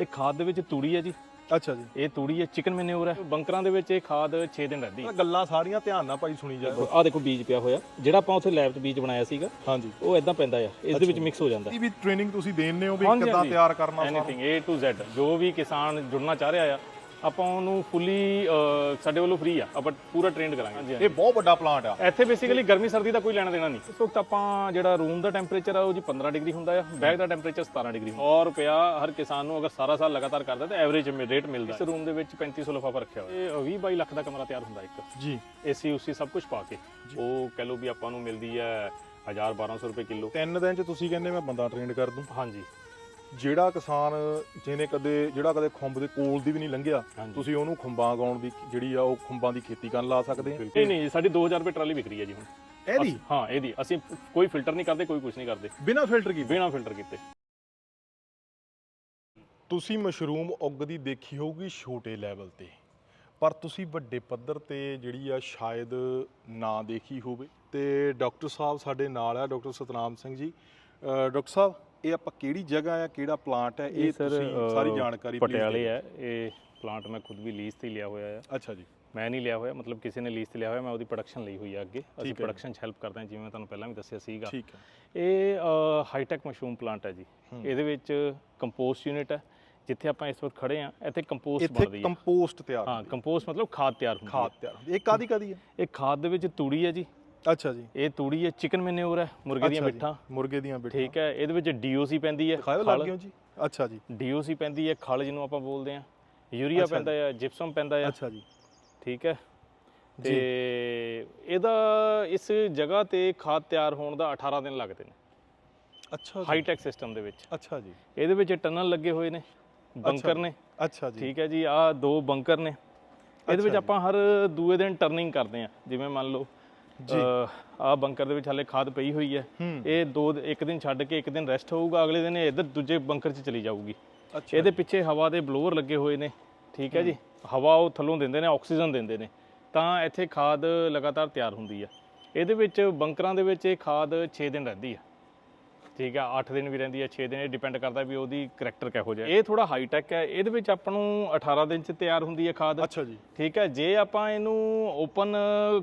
ਇਹ ਖਾਦ ਦੇ ਵਿੱਚ ਤੂੜੀ ਹੈ ਜੀ। ਅੱਛਾ ਜੀ। ਇਹ ਤੂੜੀ ਹੈ ਚਿਕਨ ਮੈਨਿਓਰ ਹੈ। ਬੰਕਰਾਂ ਦੇ ਵਿੱਚ ਇਹ ਖਾਦ 6 ਦਿਨ ਰਹਿੰਦੀ ਇਹ ਗੱਲਾਂ ਸਾਰੀਆਂ ਧਿਆਨ ਨਾਲ ਭਾਈ ਸੁਣੀ ਜਾਓ ਆ ਦੇਖੋ ਬੀਜ ਪਿਆ ਹੋਇਆ। ਜਿਹੜਾ ਆਪਾਂ ਉੱਥੇ ਲੈਬ 'ਚ ਬੀਜ ਬਣਾਇਆ ਸੀਗਾ ਹਾਂਜੀ। ਉਹ ਇਦਾਂ ਪੈਂਦਾ ਆ। ਇਸ ਦੇ ਵਿੱਚ ਮਿਕਸ ਹੋ ਜਾਂਦਾ। ਇਹ ਵੀ ਟ੍ਰੇਨਿੰਗ ਤੁਸੀਂ ਦੇਣਦੇ ਹੋ ਵੀ ਕਿੱਦਾਂ। ਤਿਆਰ ਕਰਨਾ ਸਾਰਾ ਐਨੀਥਿੰਗ A to Z ਜੋ ਵੀ ਕਿਸਾਨ ਜੁੜਨਾ ਚਾਹ ਰਿਹਾ ਆ ਆਪਾਂ ਉਹਨੂੰ ਫੁੱਲੀ ਸਾਡੇ ਵੱਲੋਂ ਫ੍ਰੀ ਆ। ਆਪਾਂ ਪੂਰਾ ਟ੍ਰੇਨਡ ਕਰਾਂਗੇ। ਇਹ ਬਹੁਤ ਵੱਡਾ ਪਲਾਂਟ ਆ। ਇੱਥੇ ਬੇਸਿਕਲੀ ਗਰਮੀ ਸਰਦੀ ਦਾ ਕੋਈ ਲੈਣਾ ਦੇਣਾ ਨਹੀਂ। ਇਸ ਵਕਤ ਆਪਾਂ ਜਿਹੜਾ ਰੂਮ ਦਾ ਟੈਂਪਰੇਚਰ ਆ ਉਹ ਜੀ 15 ਡਿਗਰੀ ਹੁੰਦਾ ਆ। ਬੈਗ ਦਾ ਟੈਂਪਰੇਚਰ 17 ਡਿਗਰੀ 100 ਰੁਪਿਆ ਹਰ ਕਿਸਾਨ ਨੂੰ ਅਗਰ ਸਾਰਾ ਸਾਲ ਲਗਾਤਾਰ ਕਰਦਾ ਤਾਂ ਐਵਰੇਜ ਰੇਟ ਮਿਲਦਾ ਇਸ ਰੂਮ ਦੇ ਵਿੱਚ 3500 ਲਿਫਾਫਾ ਰੱਖਿਆ ਹੋਇਆ। ਇਹ 20 22 ਲੱਖ ਦਾ ਕਮਰਾ ਤਿਆਰ ਹੁੰਦਾ ਇੱਕ। ਜੀ। ਏਸੀ ਉਸੀ ਸਭ ਕੁਝ ਪਾ ਕੇ। ਉਹ ਕਹਿ ਲਓ ਵੀ ਆਪਾਂ ਨੂੰ ਮਿਲਦੀ ਹੈ 1000 1200 ਰੁਪਏ ਕਿਲੋ। ਤਿੰਨ ਦਿਨ ਚ ਤੁਸੀਂ ਕਹਿੰਦੇ ਮੈਂ ਬੰਦਾ ਟ੍ਰੇਨ ਕਰ ਦੂੰ। ਹਾਂਜੀ। ਜਿਹੜਾ ਕਿਸਾਨ ਜਿਹਨੇ ਕਦੇ ਜਿਹੜਾ ਕਦੇ ਖੁੰਬ ਦੇ ਕੋਲ ਦੀ ਵੀ ਨਹੀਂ ਲੰਘਿਆ ਹਾਂਜੀ। ਤੁਸੀਂ ਉਹਨੂੰ ਖੁੰਬਾਂ ਗਾਉਣ ਦੀ ਜਿਹੜੀ ਆ ਉਹ ਖੁੰਬਾਂ ਦੀ ਖੇਤੀ ਕਰਨ ਲਾ ਸਕਦੇ ਆ ਨਹੀਂ ਨਹੀਂ ਸਾਡੀ 2000 ਰੁਪਏ ਟਰਾਲੀ ਵਿਕਰੀ ਹੈ ਜੀ ਹੁਣ। ਇਹਦੀ? ਅਸੀਂ- ਹਾਂ ਇਹਦੀ। ਅਸੀਂ ਕੋਈ ਫਿਲਟਰ ਨਹੀਂ ਕਰਦੇ ਕੋਈ ਕੁਝ ਨਹੀਂ ਕਰਦੇ। ਬਿਨਾਂ ਫਿਲਟਰ ਕੀਤੇ? ਬਿਨਾਂ ਫਿਲਟਰ ਕੀਤੇ। ਤੁਸੀਂ ਮਸ਼ਰੂਮ ਉਗਦੀ ਦੇਖੀ ਹੋਊਗੀ ਛੋਟੇ ਲੈਵਲ ਤੇ। ਪਰ ਤੁਸੀਂ ਵੱਡੇ ਪੱਧਰ ਤੇ ਜਿਹੜੀ ਆ ਸ਼ਾਇਦ ਨਾ ਦੇਖੀ ਹੋਵੇ। ਤੇ ਡਾਕਟਰ ਸਾਹਿਬ ਸਾਡੇ ਨਾਲ ਆ ਡਾਕਟਰ ਸਤਨਾਮ ਸਿੰਘ ਜੀ। ਡਾਕਟਰ ਸਾਹਿਬ ਇਹ ਆਪਾਂ ਕਿਹੜੀ ਜਗ੍ਹਾ ਆ ਕਿਹੜਾ ਪਲਾਂਟ ਹੈ ਇਹ ਤੁਸੀਂ ਸਾਰੀ ਜਾਣਕਾਰੀ ਪਟਿਆਲੇ। ਹੈ ਇਹ ਪਲਾਂਟ ਮੈਂ ਖੁਦ ਵੀ ਲੀਜ਼ ਤੇ ਹੀ ਲਿਆ ਹੋਇਆ ਹੈ ਅੱਛਾ ਜੀ। ਮੈਂ ਨਹੀਂ ਲਿਆ ਹੋਇਆ ਮਤਲਬ ਕਿਸੇ ਨੇ ਲੀਜ਼ ਤੇ ਲਿਆ ਹੋਇਆ ਮੈਂ ਉਹਦੀ ਪ੍ਰੋਡਕਸ਼ਨ ਲਈ ਹੋਈ ਹੈ ਅੱਗੇ। ਅਸੀਂ ਹੈ। ਪ੍ਰੋਡਕਸ਼ਨ 'ਚ ਹੈਲਪ ਕਰਦੇ ਹਾਂ ਜਿਵੇਂ ਮੈਂ ਤੁਹਾਨੂੰ ਪਹਿਲਾਂ ਵੀ ਦੱਸਿਆ ਸੀਗਾ। ਠੀਕ ਹੈ। ਇਹ ਹਾਈਟੈਕ ਮਸ਼ਰੂਮ ਪਲਾਂਟ ਹੈ ਜੀ। ਇਹਦੇ ਵਿੱਚ ਕੰਪੋਸਟ ਯੂਨਿਟ ਹੈ ਜਿੱਥੇ ਆਪਾਂ ਇਸ ਵਕਤ ਖੜੇ ਆ ਇੱਥੇ ਕੰਪੋਸਟ ਬਣਦੀ ਹੈ ਕੰਪੋਸਟ ਤਿਆਰ ਹਾਂ ਕੰਪੋਸਟ ਮਤਲਬ ਖਾਦ ਤਿਆਰ ਹੁੰਦੀ ਖਾਦ ਤਿਆਰ ਹੈ। ਇਹ ਕਾਦੀ ਕਾਦੀ ਹੈ ਹੈ ਇਹ ਖਾਦ ਦੇ ਵਿੱਚ ਤੂੜੀ ਹੈ ਜੀ। ਅੱਛਾ ਜੀ। ਇਹ ਤੂੜੀ ਹੈ ਚਿਕਨ ਮੈਨਿਓਰ ਹੈ ਮੁਰਗੇ ਦੀਆਂ ਬਿੱਠਾਂ ਮੁਰਗੇ ਦੀਆਂ ਬਿੱਠਾਂ ਠੀਕ ਹੈ ਇਹਦੇ ਵਿੱਚ ਡੀਓਸੀ ਪੈਂਦੀ ਹੈ ਦਿਖਾਓ ਲੱਗ ਗਿਓ ਜੀ। ਅੱਛਾ ਜੀ। ਡੀਓਸੀ ਪੈਂਦੀ ਹੈ ਖਲ ਜਿਹਨੂੰ ਆਪਾਂ ਬੋਲਦੇ ਆ ਯੂਰੀਆ ਪੈਂਦਾ ਹੈ ਜਿਪਸਮ ਪੈਂਦਾ ਹੈ। ਅੱਛਾ ਜੀ। ਠੀਕ ਹੈ। ਤੇ ਇਹਦਾ ਇਸ ਜਗ੍ਹਾ ਤੇ ਖਾਦ ਤਿਆਰ ਹੋਣ ਦਾ 18 ਦਿਨ ਲੱਗਦੇ ਨੇ। ਅੱਛਾ ਜੀ। ਹਾਈਟੈਕ ਸਿਸਟਮ ਦੇ ਵਿੱਚ। ਅੱਛਾ ਜੀ। ਇਹਦੇ ਵਿੱਚ ਟਨਲ ਲੱਗੇ ਹੋਏ ਨੇ ਬੰਕਰ ਨੇ। ਅੱਛਾ ਜੀ। ਠੀਕ ਹੈ ਜੀ ਆਹ ਦੋ ਬੰਕਰ ਨੇ। ਇਹਦੇ ਵਿੱਚ ਆਪਾਂ ਹਰ ਦੂਏ ਦਿਨ ਟਰਨਿੰਗ ਕਰਦੇ ਆ ਜਿਵੇਂ ਮੰਨ ਲਓ ਆਹ ਬੰਕਰ ਦੇ ਵਿੱਚ ਹਲੇ ਖਾਦ ਪਈ ਹੋਈ ਹੈ। ਹੂੰ। ਇਹ ਦੋ ਇੱਕ ਦਿਨ ਛੱਡ ਕੇ ਇੱਕ ਦਿਨ ਰੈਸਟ ਹੋਊਗਾ ਅਗਲੇ ਦਿਨ ਇਹ ਇੱਧਰ ਦੂਜੇ ਬੰਕਰ 'ਚ ਚਲੀ ਜਾਊਗੀ। ਅੱਛਾ। ਇਹਦੇ ਪਿੱਛੇ ਹਵਾ ਦੇ ਬਲੋਅਰ ਲੱਗੇ ਹੋਏ ਨੇ ਠੀਕ ਹੈ ਜੀ? ਹਵਾ ਉਹ ਥੱਲੋਂ ਦਿੰਦੇ ਨੇ ਆਕਸੀਜਨ ਦਿੰਦੇ ਨੇ। ਤਾਂ ਇੱਥੇ ਖਾਦ ਲਗਾਤਾਰ ਤਿਆਰ ਹੁੰਦੀ ਆ ਇਹਦੇ ਵਿੱਚ ਬੰਕਰਾਂ ਦੇ ਵਿੱਚ ਇਹ ਖਾਦ 6 ਦਿਨ ਰਹਿੰਦੀ ਆ ਠੀਕ ਆ 8 ਦਿਨ ਵੀ ਰਹਿੰਦੀ ਆ 6 ਦਿਨ ਇਹ ਡਿਪੈਂਡ ਕਰਦਾ ਵੀ ਉਹਦੀ ਕਰੈਕਟਰ ਕਿਹੋ ਜਿਹਾ ਇਹ ਥੋੜਾ ਹਾਈ ਟੈਕ ਹੈ ਇਹਦੇ ਵਿੱਚ ਆਪਾਂ ਨੂੰ 18 ਦਿਨ ਚ ਤਿਆਰ ਹੁੰਦੀ ਹੈ ਖਾਦ। ਅੱਛਾ ਜੀ। ਠੀਕ ਹੈ ਜੇ ਆਪਾਂ ਇਹਨੂੰ ਓਪਨ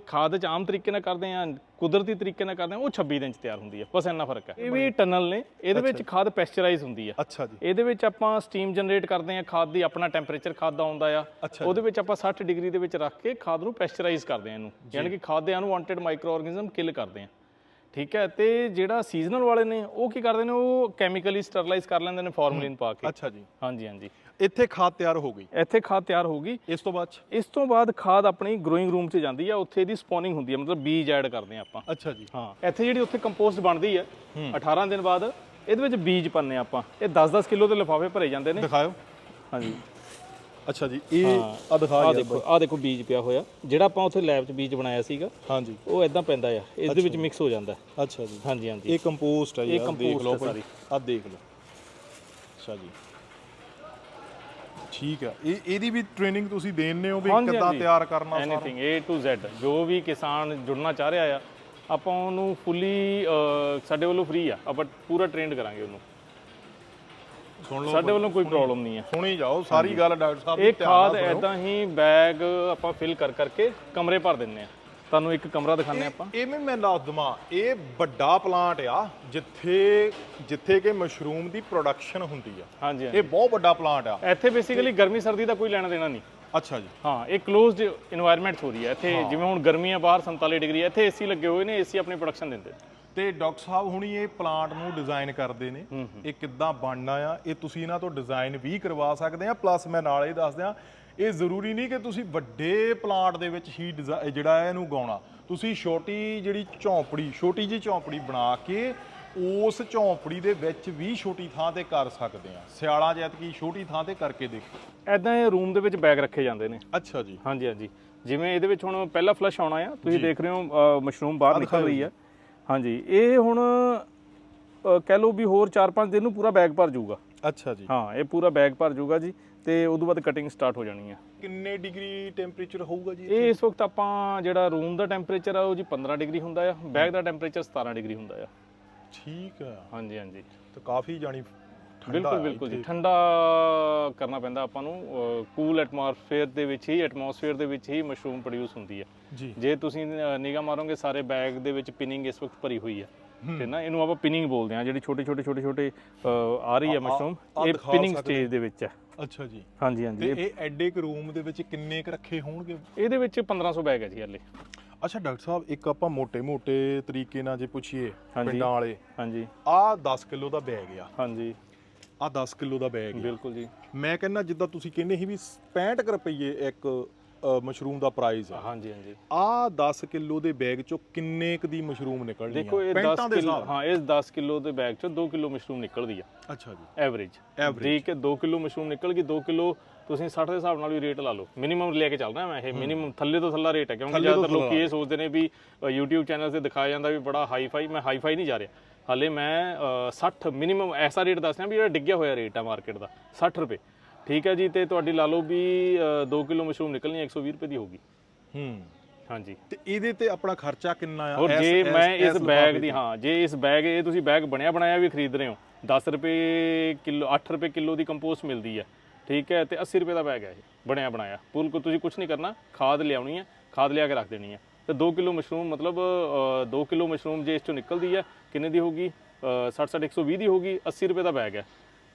ਖਾਦ ਚ ਆਮ ਤਰੀਕੇ ਨਾਲ ਕਰਦੇ ਆ ਕੁਦਰਤੀ ਤਰੀਕੇ ਨਾਲ ਕਰਦੇ ਆ ਉਹ 26 ਦਿਨ ਚ ਤਿਆਰ ਹੁੰਦੀ ਹੈ ਬਸ ਇੰਨਾ ਫ਼ਰਕ ਹੈ ਇਹ ਵੀ ਟਨਲ ਨੇ ਇਹਦੇ ਵਿੱਚ ਖਾਦ ਪੈਸਚਰਾਈਜ਼ ਹੁੰਦੀ ਆ। ਅੱਛਾ ਜੀ। ਇਹਦੇ ਵਿੱਚ ਆਪਾਂ ਸਟੀਮ ਜਨਰੇਟ ਕਰਦੇ ਆ ਖਾਦ ਦੀ ਆਪਣਾ ਟੈਂਪਰੇਚਰ ਖਾਦ ਦਾ ਆਉਂਦਾ ਆ। ਉਹਦੇ ਵਿੱਚ ਆਪਾਂ 60 ਡਿਗਰੀ ਦੇ ਵਿੱਚ ਰੱਖ ਕੇ ਖਾਦ ਨੂੰ ਪੈਸਚਰਾਈਜ਼ ਕਰਦੇ ਆ ਇਹਨੂੰ। ਯਾਨੀ ਕਿ ਖਾਦ ਦੇ ਅਨਵਾਂਟਡ ਮਾਈਕਰੋ ਆਰਗੇਨਿਜ਼ਮ ਕਿਲ ਕਰਦੇ ਆ। ਠੀਕ ਹੈ ਤੇ ਜਿਹੜਾ ਸੀਜ਼ਨਲ ਵਾਲੇ ਨੇ ਉਹ ਕੀ ਕਰਦੇ ਨੇ ਉਹ ਕੈਮੀਕਲੀ ਸਟਰਲਾਈਜ਼ ਕਰ ਲੈਂਦੇ ਨੇ ਫਾਰਮੂਲਿਨ ਪਾ ਕੇ। ਅੱਛਾ ਜੀ। ਹਾਂਜੀ ਹਾਂਜੀ। ਇੱਥੇ ਖਾਦ ਤਿਆਰ ਹੋ ਗਈ? ਇੱਥੇ ਖਾਦ ਤਿਆਰ ਹੋਊਗੀ ਇਸ ਤੋਂ ਬਾਅਦ? ਇਸ ਤੋਂ ਬਾਅਦ ਖਾਦ ਆਪਣੀ ਗਰੋਇੰਗ ਰੂਮ 'ਚ ਜਾਂਦੀ ਆ ਉੱਥੇ ਇਹਦੀ ਸਪੌਨਿੰਗ ਹੁੰਦੀ ਹੈ ਮਤਲਬ ਬੀਜ ਐਡ ਕਰਦੇ ਆ ਆਪਾਂ। ਅੱਛਾ ਜੀ। ਹਾਂ ਇੱਥੇ ਜਿਹੜੀ ਉੱਥੇ ਕੰਪੋਸਟ ਬਣਦੀ ਹੈ। 18 ਦਿਨ ਬਾਅਦ ਇਹਦੇ ਵਿੱਚ ਬੀਜ ਪੰਨੇ ਆਪਾਂ। ਇਹ 10-10 ਕਿਲੋ ਦੇ ਲਿਫਾਫੇ ਭਰੇ ਜਾਂਦੇ ਨੇ। ਦਿਖਾਓ। ਹਾਂਜੀ। ਅੱਛਾ ਜੀ ਇਹ ਆ ਦਿਖਾ ਆ ਦੇਖੋ ਆ ਦੇਖੋ ਬੀਜ ਪਿਆ ਹੋਇਆ। ਜਿਹੜਾ ਆਪਾਂ ਉੱਥੇ ਲੈਬ 'ਚ ਬੀਜ ਬਣਾਇਆ ਸੀਗਾ ਹਾਂਜੀ। ਉਹ ਇਦਾਂ ਪੈਂਦਾ ਆ। ਇਸ ਦੇ ਵਿੱਚ ਮਿਕਸ ਹੋ ਜਾਂਦਾ। ਅੱਛਾ ਜੀ। ਹਾਂਜੀ ਹਾਂਜੀ। ਇਹ ਕੰਪੋਸਟ ਹੈ ਯਾਰ ਦੇਖ ਲਓ ਭਾਈ। ਆ ਦੇਖ ਲਓ। ਅੱਛਾ ਜੀ। ਠੀਕ ਹੈ ਇਹ ਇਹਦੀ ਵੀ ਟ੍ਰੇਨਿੰਗ ਤੁਸੀਂ ਦੇਣਦੇ ਹੋ ਵੀ ਕਿੱਦਾਂ। ਤਿਆਰ ਕਰਨਾ ਸਾਰਾ? ਐਨੀਥਿੰਗ A to Z ਜੋ ਵੀ ਕਿਸਾਨ ਜੁੜਨਾ ਚਾਹ ਰਿਹਾ ਆ ਆਪਾਂ ਉਹਨੂੰ ਫੁੱਲੀ ਸਾਡੇ ਵੱਲੋਂ ਫ੍ਰੀ ਆ। ਆਪਾਂ ਪੂਰਾ ਟ੍ਰੇਨਡ ਕਰਾਂਗੇ ਉਹਨੂੰ। ਸੁਣ ਲਓ ਸਾਡੇ ਵੱਲੋਂ ਕੋਈ ਪ੍ਰੋਬਲਮ ਨਹੀਂ ਹੈ। ਸੁਣੀ ਜਾਓ ਸਾਰੀ ਗੱਲ ਡਾਕਟਰ ਸਾਹਿਬ ਇਹ ਖਾਦ ਐਦਾਂ ਹੀ ਬੈਗ ਆਪਾਂ ਫਿਲ ਕਰ ਕਰਕੇ ਕਮਰੇ ਭਰ ਦਿੰਨੇ ਆ ਤੁਹਾਨੂੰ ਇੱਕ ਕਮਰਾ ਦਿਖਾਣੇ ਆਪਾਂ। ਇਵੇਂ ਮੈਂ ਦੱਸ ਦਵਾਂ ਇਹ ਵੱਡਾ ਪਲਾਂਟ ਆ ਜਿੱਥੇ ਜਿੱਥੇ ਕਿ ਮਸ਼ਰੂਮ ਦੀ ਪ੍ਰੋਡਕਸ਼ਨ ਹੁੰਦੀ ਆ। ਹਾਂਜੀ ਇਹ ਬਹੁਤ ਵੱਡਾ ਪਲਾਂਟ ਆ। ਇੱਥੇ ਬੇਸਿਕਲੀ ਗਰਮੀ ਸਰਦੀ ਦਾ ਕੋਈ ਲੈਣਾ ਦੇਣਾ ਨਹੀਂ। ਅੱਛਾ ਜੀ। ਹਾਂ ਇਹ ক্লোਜ਼ਡ এনवायरमेंट ਹੋ ਰਹੀ ਹੈ ਇੱਥੇ ਜਿਵੇਂ ਹੁਣ ਗਰਮੀਆਂ ਬਾਹਰ 47 ਡਿਗਰੀ ਇੱਥੇ ਏਸੀ ਲੱਗੇ ਹੋਏ ਨੇ ਏਸੀ ਆਪਣੀ ਪ੍ਰੋਡਕਸ਼ਨ ਦਿੰਦੇ ਤੇ ਡਾਕਟਰ ਸਾਹਿਬ ਹੁਣੀ ਇਹ ਪਲਾਂਟ ਨੂੰ ਡਿਜ਼ਾਈਨ ਕਰਦੇ ਨੇ। ਇਹ ਕਿੱਦਾਂ ਬਣਨਾ ਆ ਇਹ ਤੁਸੀਂ ਇਹਨਾਂ ਤੋਂ ਡਿਜ਼ਾਈਨ ਵੀ ਕਰਵਾ ਸਕਦੇ ਆ ਪਲੱਸ ਮੈਂ ਨਾਲ ਇਹ ਦੱਸ ਦਿਆਂ ਇਹ ਜ਼ਰੂਰੀ ਨਹੀਂ ਕਿ ਤੁਸੀਂ ਵੱਡੇ ਪਲਾਂਟ ਦੇ ਵਿੱਚ ਹੀ ਜਿਹੜਾ ਹੈ ਇਹਨੂੰ ਗਾਉਣਾ ਤੁਸੀਂ ਛੋਟੀ ਜਿਹੜੀ ਝੌਂਪੜੀ ਛੋਟੀ ਜਿਹੀ ਝੌਂਪੜੀ ਬਣਾ ਕੇ ਉਸ ਝੌਂਪੜੀ ਦੇ ਵਿੱਚ ਵੀ ਛੋਟੀ ਥਾਂ ਤੇ ਕਰ ਸਕਦੇ ਆ। ਸਿਆਲਾਂ 'ਚ ਐਤਕੀ ਛੋਟੀ ਥਾਂ ਤੇ ਕਰਕੇ ਦੇਖੋ। ਐਦਾਂ ਇਹ ਰੂਮ ਦੇ ਵਿੱਚ ਬੈਗ ਰੱਖੇ ਜਾਂਦੇ ਨੇ। ਅੱਛਾ ਜੀ। ਹਾਂਜੀ ਹਾਂਜੀ। ਜਿਵੇਂ ਇਹਦੇ ਵਿੱਚ ਹੁਣ ਪਹਿਲਾ ਫਲਸ਼ ਆਉਣਾ ਆ ਤੁਸੀਂ ਦੇਖ ਰਹੇ ਹੋ ਮਸ਼ਰੂਮ ਬਾਹਰ ਨਿਕਲ ਰਹੀ ਹੈ ਹਾਂਜੀ ਇਹ ਹੁਣ ਅ, ਕਹਿ ਲਓ ਵੀ ਹੋਰ 4-5 ਦਿਨ ਨੂੰ ਪੂਰਾ ਬੈਗ ਭਰ ਜਾਊਗਾ। ਅੱਛਾ ਜੀ। ਹਾਂ ਇਹ ਪੂਰਾ ਬੈਗ ਭਰ ਜਾਊਗਾ ਜੀ ਤੇ ਉਦੋਂ ਬਾਅਦ ਕਟਿੰਗ ਸਟਾਰਟ ਹੋ ਜਾਣੀ ਹੈ ਕਿੰਨੇ ਡਿਗਰੀ ਟੈਂਪਰੇਚਰ ਹੋਊਗਾ ਜੀ ਇਹ ਇਸ ਵਕਤ ਆਪਾਂ ਜਿਹੜਾ ਰੂਮ ਦਾ ਟੈਂਪਰੇਚਰ ਆ ਉਹ ਜੀ 15 ਡਿਗਰੀ ਹੁੰਦਾ ਆ ਬੈਗ ਦਾ ਟੈਂਪਰੇਚਰ 17 ਡਿਗਰੀ ਹੁੰਦਾ ਆ। ਠੀਕ ਆ। ਹਾਂਜੀ ਹਾਂਜੀ। ਤੇ ਕਾਫੀ ਜਾਣੀ ਬਿਲਕੁਲ ਬਿਲਕੁਲ ਜੀ। ਠੰਡਾ ਕਰਨਾ ਪੈਂਦਾ ਆਪਾਂ ਨੂੰ ਕੂਲ ਐਟਮੋਸਫੇਅਰ ਦੇ ਵਿੱਚ ਹੀ ਐਟਮੋਸਫੇਅਰ ਦੇ ਵਿੱਚ ਹੀ ਮਸ਼ਰੂਮ ਪ੍ਰੋਡਿਊਸ ਹੁੰਦੀ ਹੈ। ਜੇ। ਤੁਸੀਂ ਨਿਗਾਹ ਮਾਰੋਗੇ ਸਾਰੇ ਬੈਗ ਦੇ ਵਿੱਚ ਪਿਨਿੰਗ ਇਸ ਵਕਤ ਭਰੀ ਹੋਈ ਹੈ। ਤੇ ਨਾ ਇਹਨੂੰ ਆਪਾਂ ਪਿਨਿੰਗ ਬੋਲਦੇ ਆ ਜਿਹੜੀ ਛੋਟੇ ਛੋਟੇ ਛੋਟੇ ਛੋਟੇ ਆ ਰਹੀ ਹੈ ਮਸ਼ਰੂਮ ਇਹ ਪਿਨਿੰਗ ਸਟੇਜ ਦੇ ਵਿੱਚ ਹੈ। ਅੱਛਾ ਜੀ। ਹਾਂਜੀ ਹਾਂਜੀ। ਇਹ ਐਡੇ ਇੱਕ ਰੂਮ ਦੇ ਵਿੱਚ ਕਿੰਨੇ ਕੁ ਰੱਖੇ ਹੋਣਗੇ? ਇਹਦੇ ਵਿੱਚ 1500 ਬੈਗ ਹੈ ਜੀ ਹਲੇ। ਅੱਛਾ ਡਾਕਟਰ ਸਾਹਿਬ ਇੱਕ ਆਪਾਂ ਮੋٹے-ਮੋٹے ਤਰੀਕੇ ਨਾਲ ਜੇ ਪੁੱਛੀਏ ਪਿੰਡਾਂ ਵਾਲੇ। ਹਾਂਜੀ। ਆ 10 ਕਿਲੋ ਦਾ ਬੈਗ ਆ। ਹਾਂਜੀ। ਆਹ 10 ਕਿਲੋ ਦਾ ਬੈਗ ਆ ਬਿਲਕੁਲ ਜੀ। ਮੈਂ ਕਹਿੰਦਾ ਜਿੱਦਾਂ ਤੁਸੀਂ ਕਹਿੰਦੇ ਸੀ ਵੀ 65 ਕੁ ਰੁਪਏ ਇੱਕ ਮਸ਼ਰੂਮ ਦਾ ਪ੍ਰਾਈਸ ਆ ਹਾਂਜੀ ਹਾਂਜੀ। ਆਹ 10 ਕਿਲੋ ਦੇ ਬੈਗ ਚੋਂ ਕਿੰਨੇ ਕ ਦੀ ਮਸ਼ਰੂਮ ਨਿਕਲਣੀ ਆ? ਦੇਖੋ ਇਹ 10 ਪੈਂਟਾਂ ਦੇ ਕਿਲੋ ਹਾਂ ਇਸ 10 ਕਿਲੋ ਦੇ ਬੈਗ ਚੋਂ 2 ਕਿਲੋ ਮਸ਼ਰੂਮ ਨਿਕਲਦੀ ਆ। ਅੱਛਾ ਜੀ। ਐਵਰੇਜ। ਠੀਕ ਹੈ 2 ਕਿਲੋ ਮਸ਼ਰੂਮ ਨਿਕਲ ਗਈ 2 ਕਿਲੋ ਤੁਸੀਂ 60 ਦੇ ਹਿਸਾਬ ਨਾਲ ਵੀ ਰੇਟ ਲਾ ਲਓ। ਮਿਨੀਮਮ ਲੈ ਕੇ ਚੱਲ ਰਿਹਾ ਮੈਂ ਇਹ। ਮਿਨੀਮਮ ਥੱਲੇ ਤੋਂ ਥੱਲਾ ਰੇਟ ਹੈ ਕਿਉਂਕਿ ਜ਼ਿਆਦਾਤਰ ਲੋਕੀ। ਇਹ ਸੋਚਦੇ ਨੇ ਵੀ YouTube ਚੈਨਲ ਤੇ ਦਿਖਾਇਆ ਜਾਂਦਾ ਵੀ ਬੜਾ ਹਾਈ ਫਾਈ ਮੈਂ ਹਾਈ ਫਾਈ ਨਹੀਂ ਜਾ ਰਿਹਾ। ਹਾਲੇ ਮੈਂ ਅ, 60 ਮਿਨੀਮਮ ਐਸਾ ਰੇਟ ਦੱਸ ਰਿਹਾ ਵੀ ਜਿਹੜਾ ਡਿੱਗਿਆ ਹੋਇਆ ਰੇਟ ਹੈ ਮਾਰਕੀਟ ਦਾ 60 ਰੁਪਏ। ਠੀਕ ਹੈ ਜੀ ਤੇ ਤੁਹਾਡੀ ਲਾ ਲਓ ਵੀ 2 ਕਿਲੋ ਮਸ਼ਰੂਮ ਨਿਕਲਣੀ 120 ਰੁਪਏ ਦੀ ਹੋਗੀ ਹੂੰ। ਹਾਂਜੀ। ਤੇ ਇਹਦੇ ਤੇ ਆਪਣਾ ਖਰਚਾ ਕਿੰਨਾ ਆ? ਇਸ- ਜੇ ਮੈਂ ਇਸ ਬੈਗ ਦੀ? ਹਾਂ ਜੇ ਇਸ ਬੈਗ ਇਹ ਤੁਸੀਂ ਬੈਗ ਬਣਿਆ ਬਣਾਇਆ ਵੀ ਖਰੀਦ ਰਹੇ ਹੋ 10 ਰੁਪਏ ਕਿਲੋ 8 ਰੁਪਏ ਕਿਲੋ ਦੀ ਕੰਪੋਸਟ ਮਿਲਦੀ ਹੈ। ਠੀਕ ਹੈ ਤੇ 80 ਰੁਪਏ ਦਾ ਬੈਗ ਹੈ ਇਹ ਬਣਿਆ ਬਣਾਇਆ। ਪੂਲ ਕੋ ਤੁਸੀਂ ਕੁਝ ਨਹੀਂ ਕਰਨਾ ਖਾਦ ਲਿਆਉਣੀ ਹੈ ਖਾਦ ਲਿਆ ਕੇ ਰੱਖ ਦੇਣੀ ਹੈ। ਤੇ 2 ਕਿਲੋ ਮਸ਼ਰੂਮ ਮਤਲਬ 2 ਕਿਲੋ ਮਸ਼ਰੂਮ ਜੇ ਇਸ ਚੋਂ ਨਿਕਲਦੀ ਹੈ ਕਿੰਨੇ ਦੀ ਹੋਗੀ 60 60 120 ਦੀ ਹੋਗੀ 80 ਰੁਪਏ ਦਾ ਬੈਗ ਹੈ।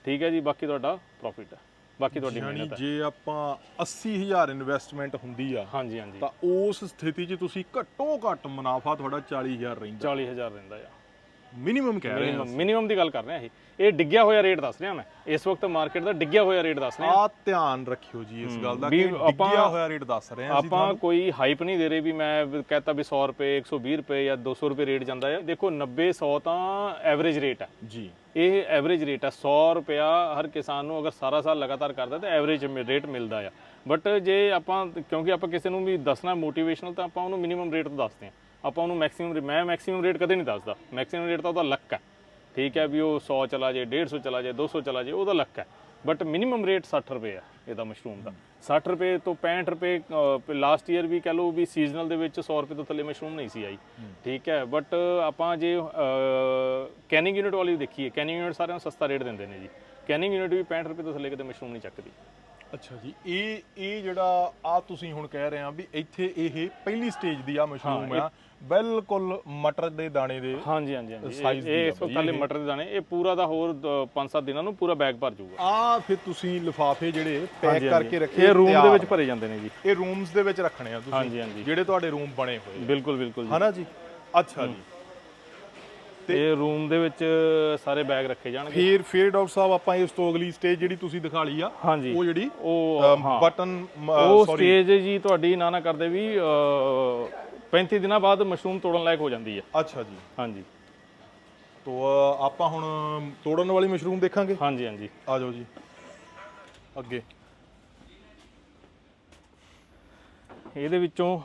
ਠੀਕ ਹੈ ਜੀ ਬਾਕੀ ਤੁਹਾਡਾ ਪ੍ਰੋਫਿਟ ਹੈ। ਬਾਕੀ ਤੁਹਾਡੀ ਮਿਹਨਤ ਹੈ। ਜੇ ਆਪਾਂ 80000 ਇਨਵੈਸਟਮੈਂਟ ਹੁੰਦੀ ਆ ਹਾਂਜੀ ਹਾਂਜੀ। ਤਾਂ ਉਸ ਸਥਿਤੀ 'ਚ ਤੁਸੀਂ ਘੱਟੋ ਘੱਟ ਮੁਨਾਫਾ ਤੁਹਾਡਾ 40000 ਰਹਿੰਦਾ। 40000 ਰਹਿੰਦਾ ਆ ਮਿਨੀਮਮ ਕਹਿ ਰਹੇ ਮਿਨੀਮਮ ਮਿਨੀਮਮ ਦੀ ਗੱਲ ਕਰ ਰਿਹਾ ਇਹ ਇਹ ਡਿੱਗਿਆ ਹੋਇਆ ਰੇਟ ਦੱਸ ਰਿਹਾ ਮੈਂ। ਇਸ ਵਕਤ ਮਾਰਕੀਟ ਦਾ ਡਿੱਗਿਆ ਹੋਇਆ ਰੇਟ ਦੱਸ ਰਿਹਾ। ਆ ਧਿਆਨ ਰੱਖਿਓ ਜੀ ਇਸ ਗੱਲ ਦਾ ਕਿ ਆਪਾਂ- ਡਿੱਗਿਆ ਹੋਇਆ ਰੇਟ ਦੱਸ ਰਹੇ ਹਾਂ ਆਪਾਂ ਕੋਈ ਹਾਈਪ ਨਹੀਂ ਦੇ ਰਹੇ ਵੀ ਮੈਂ ਕਹਤਾ ਵੀ 100 ਰੁਪਏ 120 ਰੁਪਏ ਜਾਂ 200 ਰੁਪਏ ਰੇਟ ਜਾਂਦਾ ਹੈ ਦੇਖੋ 90 100 ਤਾਂ ਐਵਰੇਜ ਰੇਟ ਹੈ ਜੀ। ਇਹ ਐਵਰੇਜ ਰੇਟ ਹੈ 100 ਰੁਪਿਆ ਹਰ ਕਿਸਾਨ ਨੂੰ ਅਗਰ ਸਾਰਾ ਸਾਲ ਲਗਾਤਾਰ ਕਰਦਾ ਤਾਂ ਐਵਰੇਜ ਰੇਟ ਮਿਲਦਾ ਆ। ਬਟ ਜੇ ਆਪਾਂ ਕਿਉਂਕਿ ਆਪਾਂ ਕਿਸੇ ਨੂੰ ਵੀ ਦੱਸਣਾ ਮੋਟੀਵੇਸ਼ਨਲ ਤਾਂ ਆਪਾਂ ਉਹਨੂੰ ਮਿਨੀਮਮ ਰੇਟ ਤੋਂ ਦੱਸਦੇ ਹਾਂ। ਆਪਾਂ ਉਹਨੂੰ ਮੈਕਸਿਮਮ ਮੈਂ ਮੈਕਸਿਮਮ ਰੇਟ ਕਦੇ ਨਹੀਂ ਦੱਸਦਾ। ਮੈਕਸਿਮਮ ਰੇਟ ਤਾਂ ਉਹਦਾ ਲੱਕ ਹੈ। ਠੀਕ ਹੈ ਵੀ ਉਹ 100 ਚਲਾ ਜੇ 150 ਚਲਾ ਜੇ 200 ਚਲਾ ਜੇ ਉਹਦਾ ਲੱਕ ਹੈ। ਬਟ ਮਿਨੀਮਮ ਰੇਟ 60 ਰੁਪਏ ਹੈ ਇਹਦਾ ਮਸ਼ਰੂਮ ਦਾ। 60 ਰੁਪਏ ਤੋਂ 65 ਰੁਪਏ ਲਾਸਟ ਈਅਰ ਵੀ ਕਹ ਲਓ ਵੀ ਸੀਜ਼ਨਲ ਦੇ ਵਿੱਚ 100 ਰੁਪਏ ਤੋਂ ਥੱਲੇ ਮਸ਼ਰੂਮ ਨਹੀਂ ਸੀ ਆਈ। ਠੀਕ ਹੈ ਬਟ ਆਪਾਂ ਜੇ ਕੈਨਿੰਗ ਯੂਨਿਟ ਵਾਲੀ ਦੇਖੀਏ ਕੈਨਿੰਗ ਯੂਨਿਟ ਸਾਰਿਆਂ ਨੂੰ ਸਸਤਾ ਰੇਟ ਦਿੰਦੇ ਨੇ ਜੀ। ਕੈਨਿੰਗ ਯੂਨਿਟ ਵੀ 65 ਰੁਪਏ ਤੋਂ ਥੱਲੇ ਕਿਤੇ ਮਸ਼ਰੂਮ ਨਹੀਂ ਚੱਕਦੀ। ਅੱਛਾ ਜੀ ਇਹ ਇਹ ਜਿਹੜਾ ਆ ਤੁਸੀਂ ਹੁਣ ਕਹਿ ਰਹੇ ਆ ਵੀ ਇੱਥੇ ਇਹ ਪਹਿਲੀ ਸਟੇਜ ਦੀ ਆ ਮਸ਼ਰੂਮ ਆ। ਬਿਲਕੁਲ ਮਟਰ ਦੇ ਦਾਣੇ ਦੇ ਹਾਂਜੀ ਹਾਂਜੀ ਹਾਂਜੀ। ਇਹ- ਇਸ ਵਕਤ ਹਾਲੇ। ਮਟਰ ਦੇ ਦਾਣੇ ਇਹ ਪੂਰਾ ਦਾ ਹੋਰ 5-7 ਦਿਨਾਂ ਨੂੰ ਪੂਰਾ ਬੈਗ ਭਰ ਜਾਊਗਾ। ਆ ਫਿਰ ਤੁਸੀਂ ਲਿਫਾਫੇ ਜਿਹੜੇ ਪੈਕ ਕਰਕੇ। ਰੱਖੇ ਇਹ ਰੂਮ ਦੇ। ਵਿੱਚ ਭਰੇ ਜਾਂਦੇ ਨੇ ਜੀ। ਇਹ ਰੂਮਸ ਦੇ ਵਿੱਚ ਰੱਖਣੇ ਆ ਤੁਸੀਂ ਜਿਹੜੇ ਤੁਹਾਡੇ ਰੂਮ ਬਣੇ ਹੋਏ ਬਿਲਕੁਲ ਬਿਲਕੁਲ ਜੀ। ਹਨਾ ਜੀ? ਅੱਛਾ ਜੀ। ਇਹ ਰੂਮ ਦੇ ਵਿੱਚ ਸਾਰੇ ਬੈਗ ਰੱਖੇ ਜਾਣਗੇ। ਫਿਰ ਫਿਰ ਡਾਕਟਰ ਸਾਹਿਬ ਆਪਾਂ ਇਸ ਤੋਂ ਅਗਲੀ ਸਟੇਜ ਜਿਹੜੀ ਤੁਸੀਂ ਦਿਖਾ ਲਈ ਆ ਹਾਂਜੀ। ਉਹ ਜਿਹੜੀ ਉਹ ਬਟਨ ਉਹ ਸਟੇਜ ਜੀ ਤੁਹਾਡੀ ਨਾ ਨਾ ਕਰਦੇ ਵੀ ਅ, 35 ਦਿਨਾਂ ਬਾਅਦ ਮਸ਼ਰੂਮ ਤੋੜਨ ਲਾਇਕ ਹੋ ਜਾਂਦੀ ਹੈ। ਅੱਛਾ ਜੀ। ਹਾਂਜੀ। ਤੋ ਆਪਾਂ ਹੁਣ ਤੋੜਨ ਵਾਲੀ ਮਸ਼ਰੂਮ ਦੇਖਾਂਗੇ? ਹਾਂਜੀ ਹਾਂਜੀ। ਆ ਜਾਓ ਜੀ। ਅੱਗੇ। ਇਹਦੇ ਵਿੱਚੋਂ